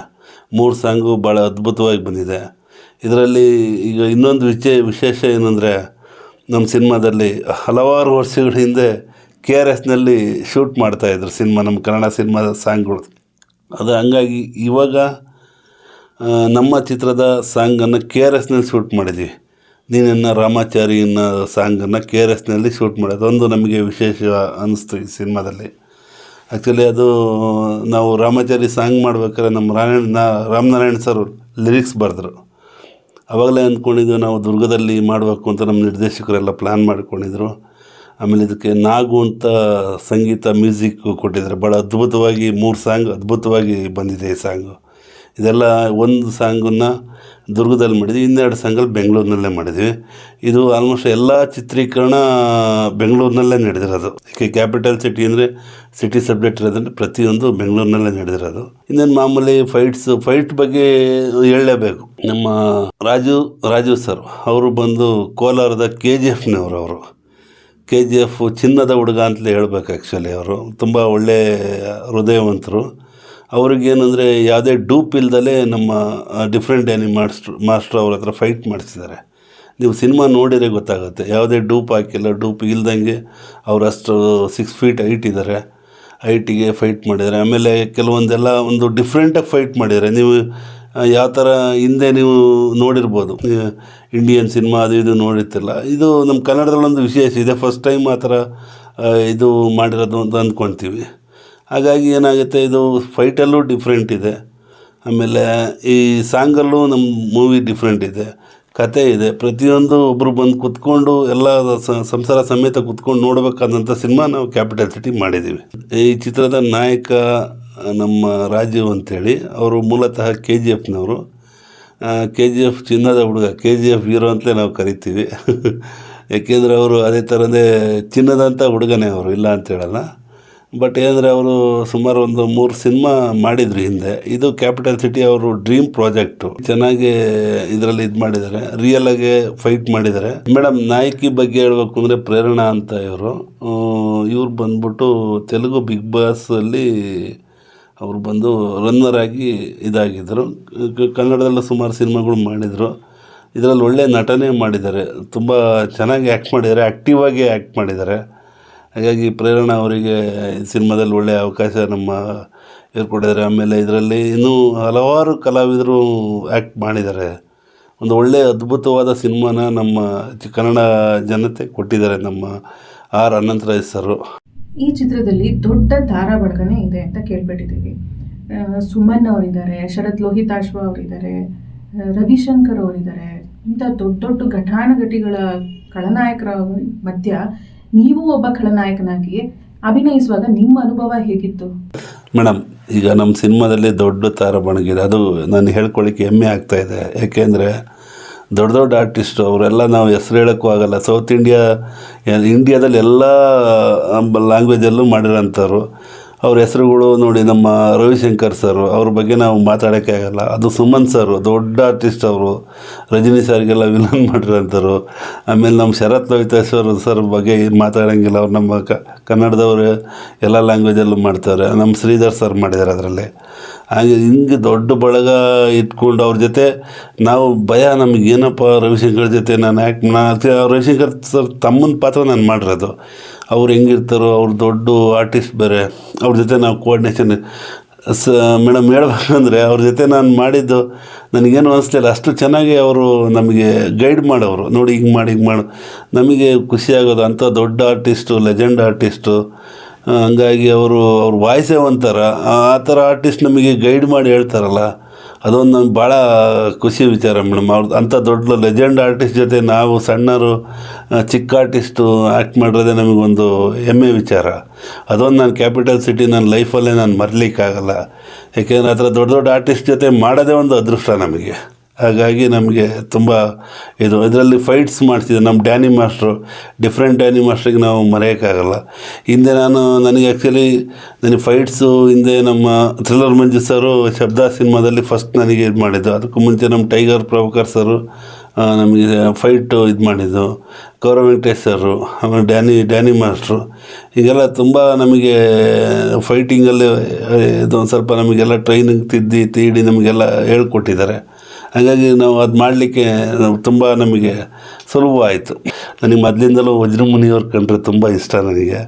ಮೂರು ಸಾಂಗು ಭಾಳ ಅದ್ಭುತವಾಗಿ ಬಂದಿದೆ. ಇದರಲ್ಲಿ ಈಗ ಇನ್ನೊಂದು ವಿಚೇ, ವಿಶೇಷ ಏನಂದರೆ, ನಮ್ಮ ಸಿನಿಮಾದಲ್ಲಿ ಹಲವಾರು ವರ್ಷಗಳ ಹಿಂದೆ ಕೆ ಆರ್ ಎಸ್ನಲ್ಲಿ ಶೂಟ್ ಮಾಡ್ತಾಯಿದ್ರು ಸಿನಿಮಾ, ನಮ್ಮ ಕನ್ನಡ ಸಿನಿಮಾದ ಸಾಂಗ್ಗಳು. ಅದು ಹಂಗಾಗಿ ಇವಾಗ ನಮ್ಮ ಚಿತ್ರದ ಸಾಂಗನ್ನು ಕೆ ಆರ್ ಎಸ್ನಲ್ಲಿ ಶೂಟ್ ಮಾಡಿದ್ವಿ. ನೀನನ್ನು ರಾಮಾಚಾರಿ ಅನ್ನೋ ಸಾಂಗನ್ನು ಕೆ ಆರ್ ಎಸ್ನಲ್ಲಿ ಶೂಟ್ ಮಾಡೋದು ಒಂದು ನಮಗೆ ವಿಶೇಷ ಅನ್ನಿಸ್ತು ಈ ಸಿನಿಮಾದಲ್ಲಿ. ಆ್ಯಕ್ಚುಲಿ ಅದು, ನಾವು ರಾಮಾಚಾರಿ ಸಾಂಗ್ ಮಾಡ್ಬೇಕಾದ್ರೆ ನಮ್ಮ ರಾಯಣ್ಣ, ನಾ, ರಾಮನಾರಾಯಣ್ ಸರ್ ಲಿರಿಕ್ಸ್ ಬರೆದ್ರು. ಅವಾಗಲೇ ಅಂದ್ಕೊಂಡಿದ್ದು ನಾವು ದುರ್ಗದಲ್ಲಿ ಮಾಡಬೇಕು ಅಂತ ನಮ್ಮ ನಿರ್ದೇಶಕರೆಲ್ಲ ಪ್ಲ್ಯಾನ್ ಮಾಡ್ಕೊಂಡಿದ್ರು. ಆಮೇಲೆ ಇದಕ್ಕೆ ನಾಗು ಅಂತ ಸಂಗೀತ ಮ್ಯೂಸಿಕ್ ಕೊಟ್ಟಿದ್ದಾರೆ. ಭಾಳ ಅದ್ಭುತವಾಗಿ ಮೂರು ಸಾಂಗ್ ಅದ್ಭುತವಾಗಿ ಬಂದಿದೆ ಈ ಸಾಂಗು. ಇದೆಲ್ಲ ಒಂದು ಸಾಂಗನ್ನು ದುರ್ಗದಲ್ಲಿ ಮಾಡಿದ್ವಿ, ಇನ್ನೆರಡು ಸಾಂಗಲ್ಲಿ ಬೆಂಗಳೂರಿನಲ್ಲೇ ಮಾಡಿದ್ವಿ. ಇದು ಆಲ್ಮೋಸ್ಟ್ ಎಲ್ಲ ಚಿತ್ರೀಕರಣ ಬೆಂಗಳೂರಿನಲ್ಲೇ ನಡೆದಿರೋದು. ಯಾಕೆ ಕ್ಯಾಪಿಟಲ್ ಸಿಟಿ ಅಂದರೆ ಸಿಟಿ ಸಬ್ಜೆಕ್ಟ್ ಇರೋದಂದ್ರೆ ಪ್ರತಿಯೊಂದು ಬೆಂಗಳೂರಿನಲ್ಲೇ ನಡೆದಿರೋದು. ಇನ್ನೇನು ಮಾಮೂಲಿ ಫೈಟ್ಸ್ ಫೈಟ್ ಬಗ್ಗೆ ಹೇಳಲೇಬೇಕು. ನಮ್ಮ ರಾಜು ರಾಜು ಸರ್ ಅವರು ಬಂದು ಕೋಲಾರದ ಕೆ ಜಿ ಎಫ್ನವರು ಅವರು. ಕೆ ಜಿ ಎಫ್ ಚಿನ್ನದ ಹುಡುಗ ಅಂತಲೇ ಹೇಳ್ಬೇಕು ಆ್ಯಕ್ಚುಲಿ ಅವರು. ತುಂಬ ಒಳ್ಳೆ ಹೃದಯವಂತರು. ಅವ್ರಿಗೇನೆಂದರೆ ಯಾವುದೇ ಡೂಪ್ ಇಲ್ದಲೇ ನಮ್ಮ ಡಿಫ್ರೆಂಟ್ ಡ್ಯಾನಿ ಮಾಸ್ಟ್ರು ಮಾಸ್ಟ್ರು ಅವ್ರ ಹತ್ರ ಫೈಟ್ ಮಾಡಿಸಿದ್ದಾರೆ ನೀವು ಸಿನಿಮಾ ನೋಡಿದರೆ ಗೊತ್ತಾಗುತ್ತೆ. ಯಾವುದೇ ಡೂಪ್ ಹಾಕಿಲ್ಲ, ಡೂಪ್ ಇಲ್ದಂಗೆ ಅವ್ರು ಅಷ್ಟು ಸಿಕ್ಸ್ ಫೀಟ್ ಹೈಟ್ ಇದ್ದಾರೆ. ಹೈಟಿಗೆ ಫೈಟ್ ಮಾಡಿದ್ದಾರೆ. ಆಮೇಲೆ ಕೆಲವೊಂದೆಲ್ಲ ಒಂದು ಡಿಫ್ರೆಂಟಾಗಿ ಫೈಟ್ ಮಾಡಿದ್ದಾರೆ. ನೀವು ಯಾವ ಥರ ಹಿಂದೆ ನೀವು ನೋಡಿರ್ಬೋದು. ಇಂಡಿಯನ್ ಸಿನಿಮಾ ಅದು ಇದು ನೋಡಿರ್ತಿಲ್ಲ. ಇದು ನಮ್ಮ ಕನ್ನಡದಲ್ಲೊಂದು ವಿಶೇಷ ಇದೆ. ಫಸ್ಟ್ ಟೈಮ್ ಆ ಥರ ಇದು ಮಾಡಿರೋದು ಅಂತ ಅಂದ್ಕೊಳ್ತೀವಿ ಹಾಗಾಗಿ ಏನಾಗುತ್ತೆ, ಇದು ಫೈಟಲ್ಲೂ ಡಿಫ್ರೆಂಟ್ ಇದೆ. ಆಮೇಲೆ ಈ ಸಾಂಗಲ್ಲೂ ನಮ್ಮ ಮೂವಿ ಡಿಫ್ರೆಂಟ್ ಇದೆ. ಕತೆ ಇದೆ. ಪ್ರತಿಯೊಂದು ಒಬ್ಬರು ಬಂದು ಕುತ್ಕೊಂಡು, ಎಲ್ಲ ಸಂಸಾರ ಸಮೇತ ಕುತ್ಕೊಂಡು ನೋಡಬೇಕಾದಂಥ ಸಿನಿಮಾ ನಾವು ಕ್ಯಾಪಿಟಲ್ ಸಿಟಿ ಮಾಡಿದ್ದೀವಿ. ಈ ಚಿತ್ರದ ನಾಯಕ ನಮ್ಮ ರಾಜೀವ್ ಅಂತೇಳಿ, ಅವರು ಮೂಲತಃ ಕೆ ಜಿ ಎಫ್ನವರು. ಕೆ ಜಿ ಎಫ್ ಚಿನ್ನದ ಹುಡುಗ, ಕೆ ಜಿ ಎಫ್ ಹೀರೋ ಅಂತಲೇ ನಾವು ಕರಿತೀವಿ. ಯಾಕೆಂದರೆ ಅವರು ಅದೇ ಥರದೇ ಚಿನ್ನದಂಥ ಹುಡುಗನೇ ಅವರು, ಇಲ್ಲ ಅಂತ ಹೇಳಲ್ಲ. ಬಟ್ ಏನಂದರೆ ಅವರು ಸುಮಾರು ಒಂದು ಮೂರು ಸಿನಿಮಾ ಮಾಡಿದರು ಹಿಂದೆ. ಇದು ಕ್ಯಾಪಿಟಲ್ ಸಿಟಿ ಅವರು ಡ್ರೀಮ್ ಪ್ರಾಜೆಕ್ಟು. ಚೆನ್ನಾಗಿ ಇದರಲ್ಲಿ ಇದು ಮಾಡಿದ್ದಾರೆ ರಿಯಲ್ ಆಗಿ ಫೈಟ್ ಮಾಡಿದ್ದಾರೆ. ಮೇಡಮ್, ನಾಯಕಿ ಬಗ್ಗೆ ಹೇಳ್ಬೇಕು ಅಂದರೆ ಪ್ರೇರಣಾ ಅಂತ ಇವರು. ಇವ್ರು ಬಂದ್ಬಿಟ್ಟು ತೆಲುಗು ಬಿಗ್ ಬಾಸಲ್ಲಿ ಅವರು ಬಂದು ರನ್ನರ್ ಆಗಿ ಇದಾಗಿದ್ದರು. ಕನ್ನಡದಲ್ಲೂ ಸುಮಾರು ಸಿನಿಮಾಗಳು ಮಾಡಿದರು. ಇದರಲ್ಲಿ ಒಳ್ಳೆ ನಟನೆ ಮಾಡಿದ್ದಾರೆ. ತುಂಬ ಚೆನ್ನಾಗಿ ಆ್ಯಕ್ಟ್ ಮಾಡಿದ್ದಾರೆ. ಆ್ಯಕ್ಟಿವ್ ಆಗಿ ಆ್ಯಕ್ಟ್ ಮಾಡಿದ್ದಾರೆ. ಹಾಗಾಗಿ ಪ್ರೇರಣಾ ಅವರಿಗೆ ಸಿನಿಮಾದಲ್ಲಿ ಒಳ್ಳೆಯ ಅವಕಾಶ ನಮ್ಮ ಏರ್ಕೊಟ್ಟಿದ್ದಾರೆ ಆಮೇಲೆ ಇದರಲ್ಲಿ ಇನ್ನೂ ಹಲವಾರು ಕಲಾವಿದರು ಆ್ಯಕ್ಟ್ ಮಾಡಿದ್ದಾರೆ. ಒಂದು ಒಳ್ಳೆಯ ಅದ್ಭುತವಾದ ಸಿನಿಮಾನ ನಮ್ಮ ಕನ್ನಡ ಜನತೆ ಕೊಟ್ಟಿದ್ದಾರೆ ನಮ್ಮ ಆರ್ ಅನಂತರಾಜ್ ಸರು. ಈ ಚಿತ್ರದಲ್ಲಿ ದೊಡ್ಡ ಬಳಗನೆ ಇದೆ ಅಂತ ಕೇಳ್ಬಿಟ್ಟಿದ್ದೀವಿ ಸುಮನ್ ಅವರಿದ್ದಾರೆ, ಶರತ್ ಲೋಹಿತಾಶ್ವ ಅವರಿದ್ದಾರೆ ರವಿಶಂಕರ್ ಅವರಿದ್ದಾರೆ. ಇಂಥ ದೊಡ್ಡ ದೊಡ್ಡ ಘಟಾನುಘಟಿಗಳ ಖಳನಾಯಕರ ಮಧ್ಯ ನೀವು ಒಬ್ಬ ಖಳನಾಯಕನಾಗಿ ಅಭಿನಯಿಸುವಾಗ ನಿಮ್ಮ ಅನುಭವ ಹೇಗಿತ್ತು? ಮೇಡಮ್, ಈಗ ನಮ್ಮ ಸಿನಿಮಾದಲ್ಲಿ ದೊಡ್ಡ ತಾರ ಬಣಗಿದೆ ಅದು ನಾನು ಹೇಳ್ಕೊಳ್ಳಿಕ್ಕೆ ಹೆಮ್ಮೆ ಆಗ್ತಾ ಇದೆ. ಯಾಕೆಂದರೆ ದೊಡ್ಡ ದೊಡ್ಡ ಆರ್ಟಿಸ್ಟು ಅವರೆಲ್ಲ ನಾವು ಹೆಸ್ರು ಹೇಳೋಕ್ಕೂ ಆಗಲ್ಲ. ಸೌತ್ ಇಂಡಿಯಾ ಇಂಡಿಯಾದಲ್ಲಿ ಎಲ್ಲ ಲ್ಯಾಂಗ್ವೇಜಲ್ಲೂ ಮಾಡಿರೋಂಥವ್ರು. ಅವ್ರ ಹೆಸರುಗಳು ನೋಡಿ ನಮ್ಮ ರವಿಶಂಕರ್ ಸರು ಅವ್ರ ಬಗ್ಗೆ ನಾವು ಮಾತಾಡೋಕ್ಕೆ ಆಗಲ್ಲ. ಅದು ಸುಮನ್ ಸರ್ ದೊಡ್ಡ ಆರ್ಟಿಸ್ಟ್ ಅವರು. ರಜನಿ ಸರ್ಗೆಲ್ಲ ವಿಲನ್ ಮಾಡಿರೋಂಥವ್ರು. ಆಮೇಲೆ ನಮ್ಮ ಶರತ್ ಲೋಹಿತೇಶ್ವರ್ ಸರ್ ಬಗ್ಗೆ ಮಾತಾಡೋಂಗಿಲ್ಲ. ಅವ್ರು ನಮ್ಮ ಕನ್ನಡದವರು ಎಲ್ಲ ಲ್ಯಾಂಗ್ವೇಜಲ್ಲೂ ಮಾಡ್ತಾರೆ. ನಮ್ಮ ಶ್ರೀಧರ್ ಸರ್ ಮಾಡಿದ್ದಾರೆ ಅದರಲ್ಲಿ. ಹಾಗೆ ಹಿಂಗೆ ದೊಡ್ಡ ಬಳಗ ಇಟ್ಕೊಂಡು ಅವ್ರ ಜೊತೆ ನಾವು ಭಯ ನಮಗೆ ಏನಪ್ಪ ರವಿಶಂಕರ್ ಜೊತೆ ನಾನು ಯಾಕೆ ನಾ ರವಿಶಂಕರ್ ಸರ್ ತಮ್ಮನ ಪಾತ್ರ ನಾನು ಮಾಡಿರೋದು ಅವ್ರು ಹೆಂಗಿರ್ತಾರೋ, ಅವ್ರು ದೊಡ್ಡ ಆರ್ಟಿಸ್ಟ್ ಬೇರೆ, ಅವ್ರ ಜೊತೆ ನಾವು ಕೋಆರ್ಡಿನೇಷನ್ ಸ ಮೇಡಮ್ ಹೇಳ್ಬೇಕಂದ್ರೆ ಅವ್ರ ಜೊತೆ ನಾನು ಮಾಡಿದ್ದು ನನಗೇನು ಅನಿಸ್ಲಿಲ್ಲ ಅಷ್ಟು ಚೆನ್ನಾಗಿ ಅವರು ನಮಗೆ ಗೈಡ್ ಮಾಡೋರು ನೋಡಿ ಹಿಂಗೆ ಮಾಡಿ ಹಿಂಗೆ ಮಾಡು. ನಮಗೆ ಖುಷಿ ಆಗೋದು. ಅಂಥ ದೊಡ್ಡ ಆರ್ಟಿಸ್ಟು ಲೆಜೆಂಡ್ ಆರ್ಟಿಸ್ಟು ಹಂಗಾಗಿ ಅವರು ಅವ್ರ ವಾಯ್ಸೇ ಒಂಥರ ಆ ಥರ ಆರ್ಟಿಸ್ಟ್ ನಮಗೆ ಗೈಡ್ ಮಾಡಿ ಹೇಳ್ತಾರಲ್ಲ, ಅದೊಂದು ನಮ್ಗೆ ಭಾಳ ಖುಷಿ ವಿಚಾರ ಮೇಡಮ್. ಅವ್ರದ್ದು ಅಂಥ ದೊಡ್ಡ ಲೆಜೆಂಡ್ ಆರ್ಟಿಸ್ಟ್ ಜೊತೆ ನಾವು ಸಣ್ಣರು ಚಿಕ್ಕ ಆರ್ಟಿಸ್ಟು ಆ್ಯಕ್ಟ್ ಮಾಡಿರೋದೇ ನಮಗೊಂದು ಹೆಮ್ಮೆ ವಿಚಾರ. ಅದೊಂದು ನಾನು ಕ್ಯಾಪಿಟಲ್ ಸಿಟಿ ನನ್ನ ಲೈಫಲ್ಲೇ ನಾನು ಮರಲಿಕ್ಕಾಗಲ್ಲ. ಯಾಕೆಂದರೆ ಆ ಥರ ದೊಡ್ಡ ದೊಡ್ಡ ಆರ್ಟಿಸ್ಟ್ ಜೊತೆ ಮಾಡೋದೇ ಒಂದು ಅದೃಷ್ಟ ನಮಗೆ. ಹಾಗಾಗಿ ನಮಗೆ ತುಂಬ ಇದು, ಇದರಲ್ಲಿ ಫೈಟ್ಸ್ ಮಾಡ್ತಿದ್ದೆ. ನಮ್ಮ ಡ್ಯಾನಿ ಮಾಸ್ಟ್ರು ಡಿಫ್ರೆಂಟ್ ಡ್ಯಾನಿ ಮಾಸ್ಟ್ರಿಗೆ ನಾವು ಮರೆಯೋಕ್ಕಾಗಲ್ಲ. ಹಿಂದೆ ನಾನು, ನನಗೆ ಆ್ಯಕ್ಚುಲಿ ನನಗೆ ಫೈಟ್ಸು ಹಿಂದೆ ನಮ್ಮ ಥ್ರಿಲ್ಲರ್ ಮಂಜು ಸರು ಶಬ್ದ ಸಿನಿಮಾದಲ್ಲಿ ಫಸ್ಟ್ ನನಗೆ ಇದು ಮಾಡಿದ್ದು. ಅದಕ್ಕೂ ಮುಂಚೆ ನಮ್ಮ ಟೈಗರ್ ಪ್ರಭಾಕರ್ ಸರು ನಮಗೆ ಫೈಟು ಇದು ಮಾಡಿದ್ದು. ಗೌರವ ವೆಂಕಟೇಶ್ ಸರು, ಆಮೇಲೆ ಡ್ಯಾನಿ ಡ್ಯಾನಿ ಮಾಸ್ಟ್ರು ಹೀಗೆಲ್ಲ ತುಂಬ ನಮಗೆ ಫೈಟಿಂಗಲ್ಲಿ ಇದೊಂದು ಸ್ವಲ್ಪ ನಮಗೆಲ್ಲ ಟ್ರೈನಿಂಗ್ ತಿದ್ದಿ, ತೀಡಿ ನಮಗೆಲ್ಲ ಹೇಳ್ಕೊಟ್ಟಿದ್ದಾರೆ. ಹಾಗಾಗಿ ನಾವು ಅದು ಮಾಡಲಿಕ್ಕೆ ತುಂಬ ನಮಗೆ ಸುಲಭ ಆಯಿತು. ನನಗೆ ಮೊದಲಿಂದಲೂ ವಜ್ರಮುನಿಯವ್ರ ಕಂಡ್ರೆ ತುಂಬ ಇಷ್ಟ ನನಗೆ.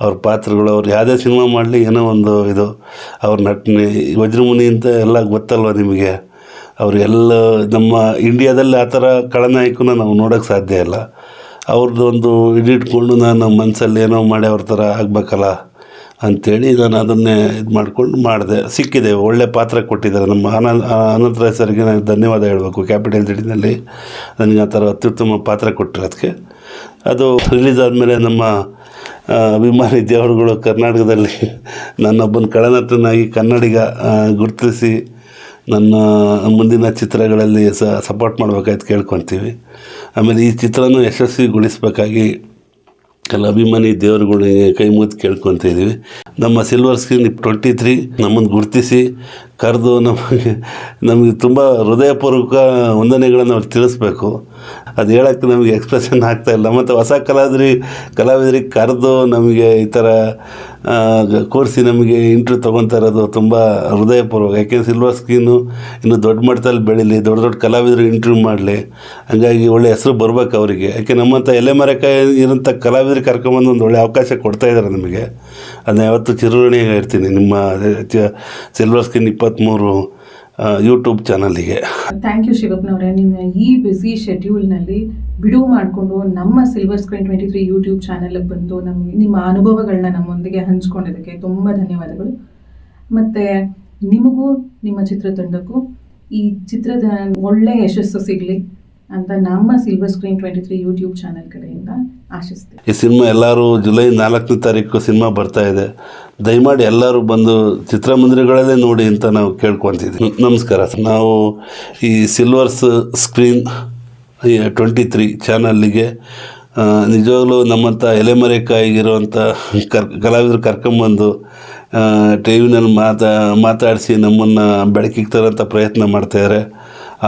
ಅವ್ರ ಪಾತ್ರಗಳು, ಅವ್ರು ಯಾವುದೇ ಸಿನಿಮಾ ಮಾಡಲಿ ಏನೋ ಒಂದು ಇದು. ಅವ್ರ ನಟನೆ, ವಜ್ರಮುನಿ ಅಂತ ಎಲ್ಲ ಗೊತ್ತಲ್ವ ನಿಮಗೆ? ಅವರು ಎಲ್ಲ ನಮ್ಮ ಇಂಡಿಯಾದಲ್ಲಿ ಆ ಥರ ಖಳನಾಯಕನ ನಾವು ನೋಡೋಕ್ಕೆ ಸಾಧ್ಯ ಇಲ್ಲ. ಅವ್ರದ್ದು ಒಂದು ಇಡಿಟ್ಕೊಂಡು ನಾನು ಮನಸ್ಸಲ್ಲಿ ಏನೋ ಮಾಡಿ ಅವ್ರ ಥರ ಆಗಬೇಕಲ್ಲ? ಅಂಥೇಳಿ ನಾನು ಅದನ್ನೇ ಇದು ಮಾಡಿಕೊಂಡು ಮಾಡಿದೆ. ಸಿಕ್ಕಿದೆ. ಒಳ್ಳೆ ಪಾತ್ರ ಕೊಟ್ಟಿದ್ದಾರೆ. ನಮ್ಮ ಆನಂದ್ ಅನಂತರಾಯ್ ಸರ್ಗೆ ನಾನು ಧನ್ಯವಾದ ಹೇಳಬೇಕು. ಕ್ಯಾಪಿಟಲ್ ಸಿಟಿನಲ್ಲಿ ನನಗೆ ಆ ಥರ ಅತ್ಯುತ್ತಮ ಪಾತ್ರ ಕೊಟ್ಟಿರೋದಕ್ಕೆ ಅದು ರಿಲೀಸ್ ಆದಮೇಲೆ ನಮ್ಮ ಅಭಿಮಾನಿ ದೇವರುಗಳು ಕರ್ನಾಟಕದಲ್ಲಿ ನನ್ನೊಬ್ಬನ ಕಳನಟನಾಗಿ ಕನ್ನಡಿಗ ಗುರುತಿಸಿ ನನ್ನ ಮುಂದಿನ ಚಿತ್ರಗಳಲ್ಲಿ ಸಪೋರ್ಟ್ ಮಾಡಬೇಕಾಯ್ತು ಕೇಳ್ಕೊತೀವಿ. ಆಮೇಲೆ ಈ ಚಿತ್ರನೂ ಯಶಸ್ವಿಗೊಳಿಸ್ಬೇಕಾಗಿ ಎಲ್ಲ ಅಭಿಮಾನಿ ದೇವರುಗಳಿಗೆ ಕೈ ಮುಗಿದು ಕೇಳ್ಕೊತಿದ್ದೀವಿ ನಮ್ಮ ಸಿಲ್ವರ್ ಸ್ಕ್ರೀನ್ ಟ್ವೆಂಟಿ ತ್ರೀ ನಮ್ಮನ್ನು ಗುರುತಿಸಿ, ಕರೆದು ನಮಗೆ ನಮಗೆ ತುಂಬ ಹೃದಯಪೂರ್ವಕ ವಂದನೆಗಳನ್ನು ಅವ್ರಿಗೆ ತಿಳಿಸ್ಬೇಕು. ಅದು ಹೇಳೋಕ್ಕೆ ನಮಗೆ ಎಕ್ಸ್ಪ್ರೆಷನ್ ಆಗ್ತಾಯಿಲ್ಲ ಮತ್ತು ಹೊಸ ಕಲಾವಿದ್ರಿ ಕಲಾವಿದರಿಗೆ ಕರೆದು ನಮಗೆ ಈ ಥರ ಕೂರಿಸಿ ನಮಗೆ ಇಂಟ್ರ್ಯೂ ತೊಗೊತಾ ಇರೋದು ತುಂಬ ಹೃದಯಪೂರ್ವಕ. ಯಾಕೆಂದ್ರೆ ಸಿಲ್ವರ್ ಸ್ಕ್ರೀನು ಇನ್ನು ದೊಡ್ಡ ಮಟ್ಟದಲ್ಲಿ ಬೆಳೀಲಿ, ದೊಡ್ಡ ದೊಡ್ಡ ಕಲಾವಿದರು ಇಂಟ್ರ್ಯೂ ಮಾಡಲಿ, ಹಾಗಾಗಿ ಒಳ್ಳೆ ಹೆಸರು ಬರ್ಬೇಕು ಅವರಿಗೆ. ಯಾಕೆ ನಮ್ಮಂಥ ಎಲೆ ಮರಕ ಇರೋಂಥ ಕಲಾವಿದರು ಕರ್ಕೊಂಬಂದು ಒಂದು ಒಳ್ಳೆ ಅವಕಾಶ ಕೊಡ್ತಾ ಇದ್ದಾರೆ ನಮಗೆ. ಅದನ್ನ ಯಾವತ್ತೂ ಚಿರಋಣಿಯಾಗಿರ್ತೀನಿ ನಿಮ್ಮ ಸಿಲ್ವರ್ ಸ್ಕ್ರೀನ್ ಇಪ್ಪತ್ತ್ಮೂರು ಯೂಟ್ಯೂಬ್ ಚಾನಲಿಗೆ ಥ್ಯಾಂಕ್ ಯು ಶಿವಪ್ಪನವರೇ. ನಿಮ್ಮ ಈ ಬ್ಯುಸಿ ಶೆಡ್ಯೂಲ್ನಲ್ಲಿ ಬಿಡುವು ಮಾಡಿಕೊಂಡು ನಮ್ಮ silver screen twenty three YouTube ಚಾನಲ್ಗೆ ಬಂದು ನಮ್ಮ ನಿಮ್ಮ ಅನುಭವಗಳನ್ನ ನಮ್ಮೊಂದಿಗೆ ಹಂಚ್ಕೊಂಡಿದ್ದಕ್ಕೆ ತುಂಬ ಧನ್ಯವಾದಗಳು. ಮತ್ತು ನಿಮಗೂ ನಿಮ್ಮ ಚಿತ್ರತಂಡಕ್ಕೂ ಈ ಚಿತ್ರದ ಒಳ್ಳೆ ಯಶಸ್ಸು ಸಿಗಲಿ ಅಂತ ನಮ್ಮ silver screen twenty three YouTube channel ಕಡೆಯಿಂದ ಆಶಿಸ್ತೀವಿ ಈ ಸಿನಿಮಾ ಎಲ್ಲರೂ ಜುಲೈ ನಾಲ್ಕನೇ ತಾರೀಕು ಸಿನಿಮಾ ಬರ್ತಾ ಇದೆ. ದಯಮಾಡಿ ಎಲ್ಲರೂ ಬಂದು ಚಿತ್ರಮಂದಿರಗಳಲ್ಲೇ ನೋಡಿ ಅಂತ ನಾವು ಕೇಳ್ಕೊತಿದ್ವಿ. ನಮಸ್ಕಾರ ನಾವು ಈ ಸಿಲ್ವರ್ಸ್ ಸ್ಕ್ರೀನ್ ಟ್ವೆಂಟಿ ತ್ರೀ ಚಾನಲ್ಲಿಗೆ ನಿಜವಾಗ್ಲೂ ನಮ್ಮಂಥ ಎಲೆಮರೆಕಾಯಿಗಿರುವಂಥ ಕರ್, ಕಲಾವಿದರು ಕರ್ಕೊಂಬಂದು ಟಿ ವಿನಲ್ಲಿ ಮಾತಾ, ಮಾತಾಡಿಸಿ ನಮ್ಮನ್ನು ಬೆಳಕಿಗೆ ತರೋಂಥ ಪ್ರಯತ್ನ ಮಾಡ್ತಾಯಿದ್ದಾರೆ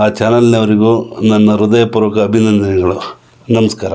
ಆ ಚಾನಲ್ನವರಿಗೂ ನನ್ನ ಹೃದಯಪೂರ್ವಕ ಅಭಿನಂದನೆಗಳು. ನಮಸ್ಕಾರ.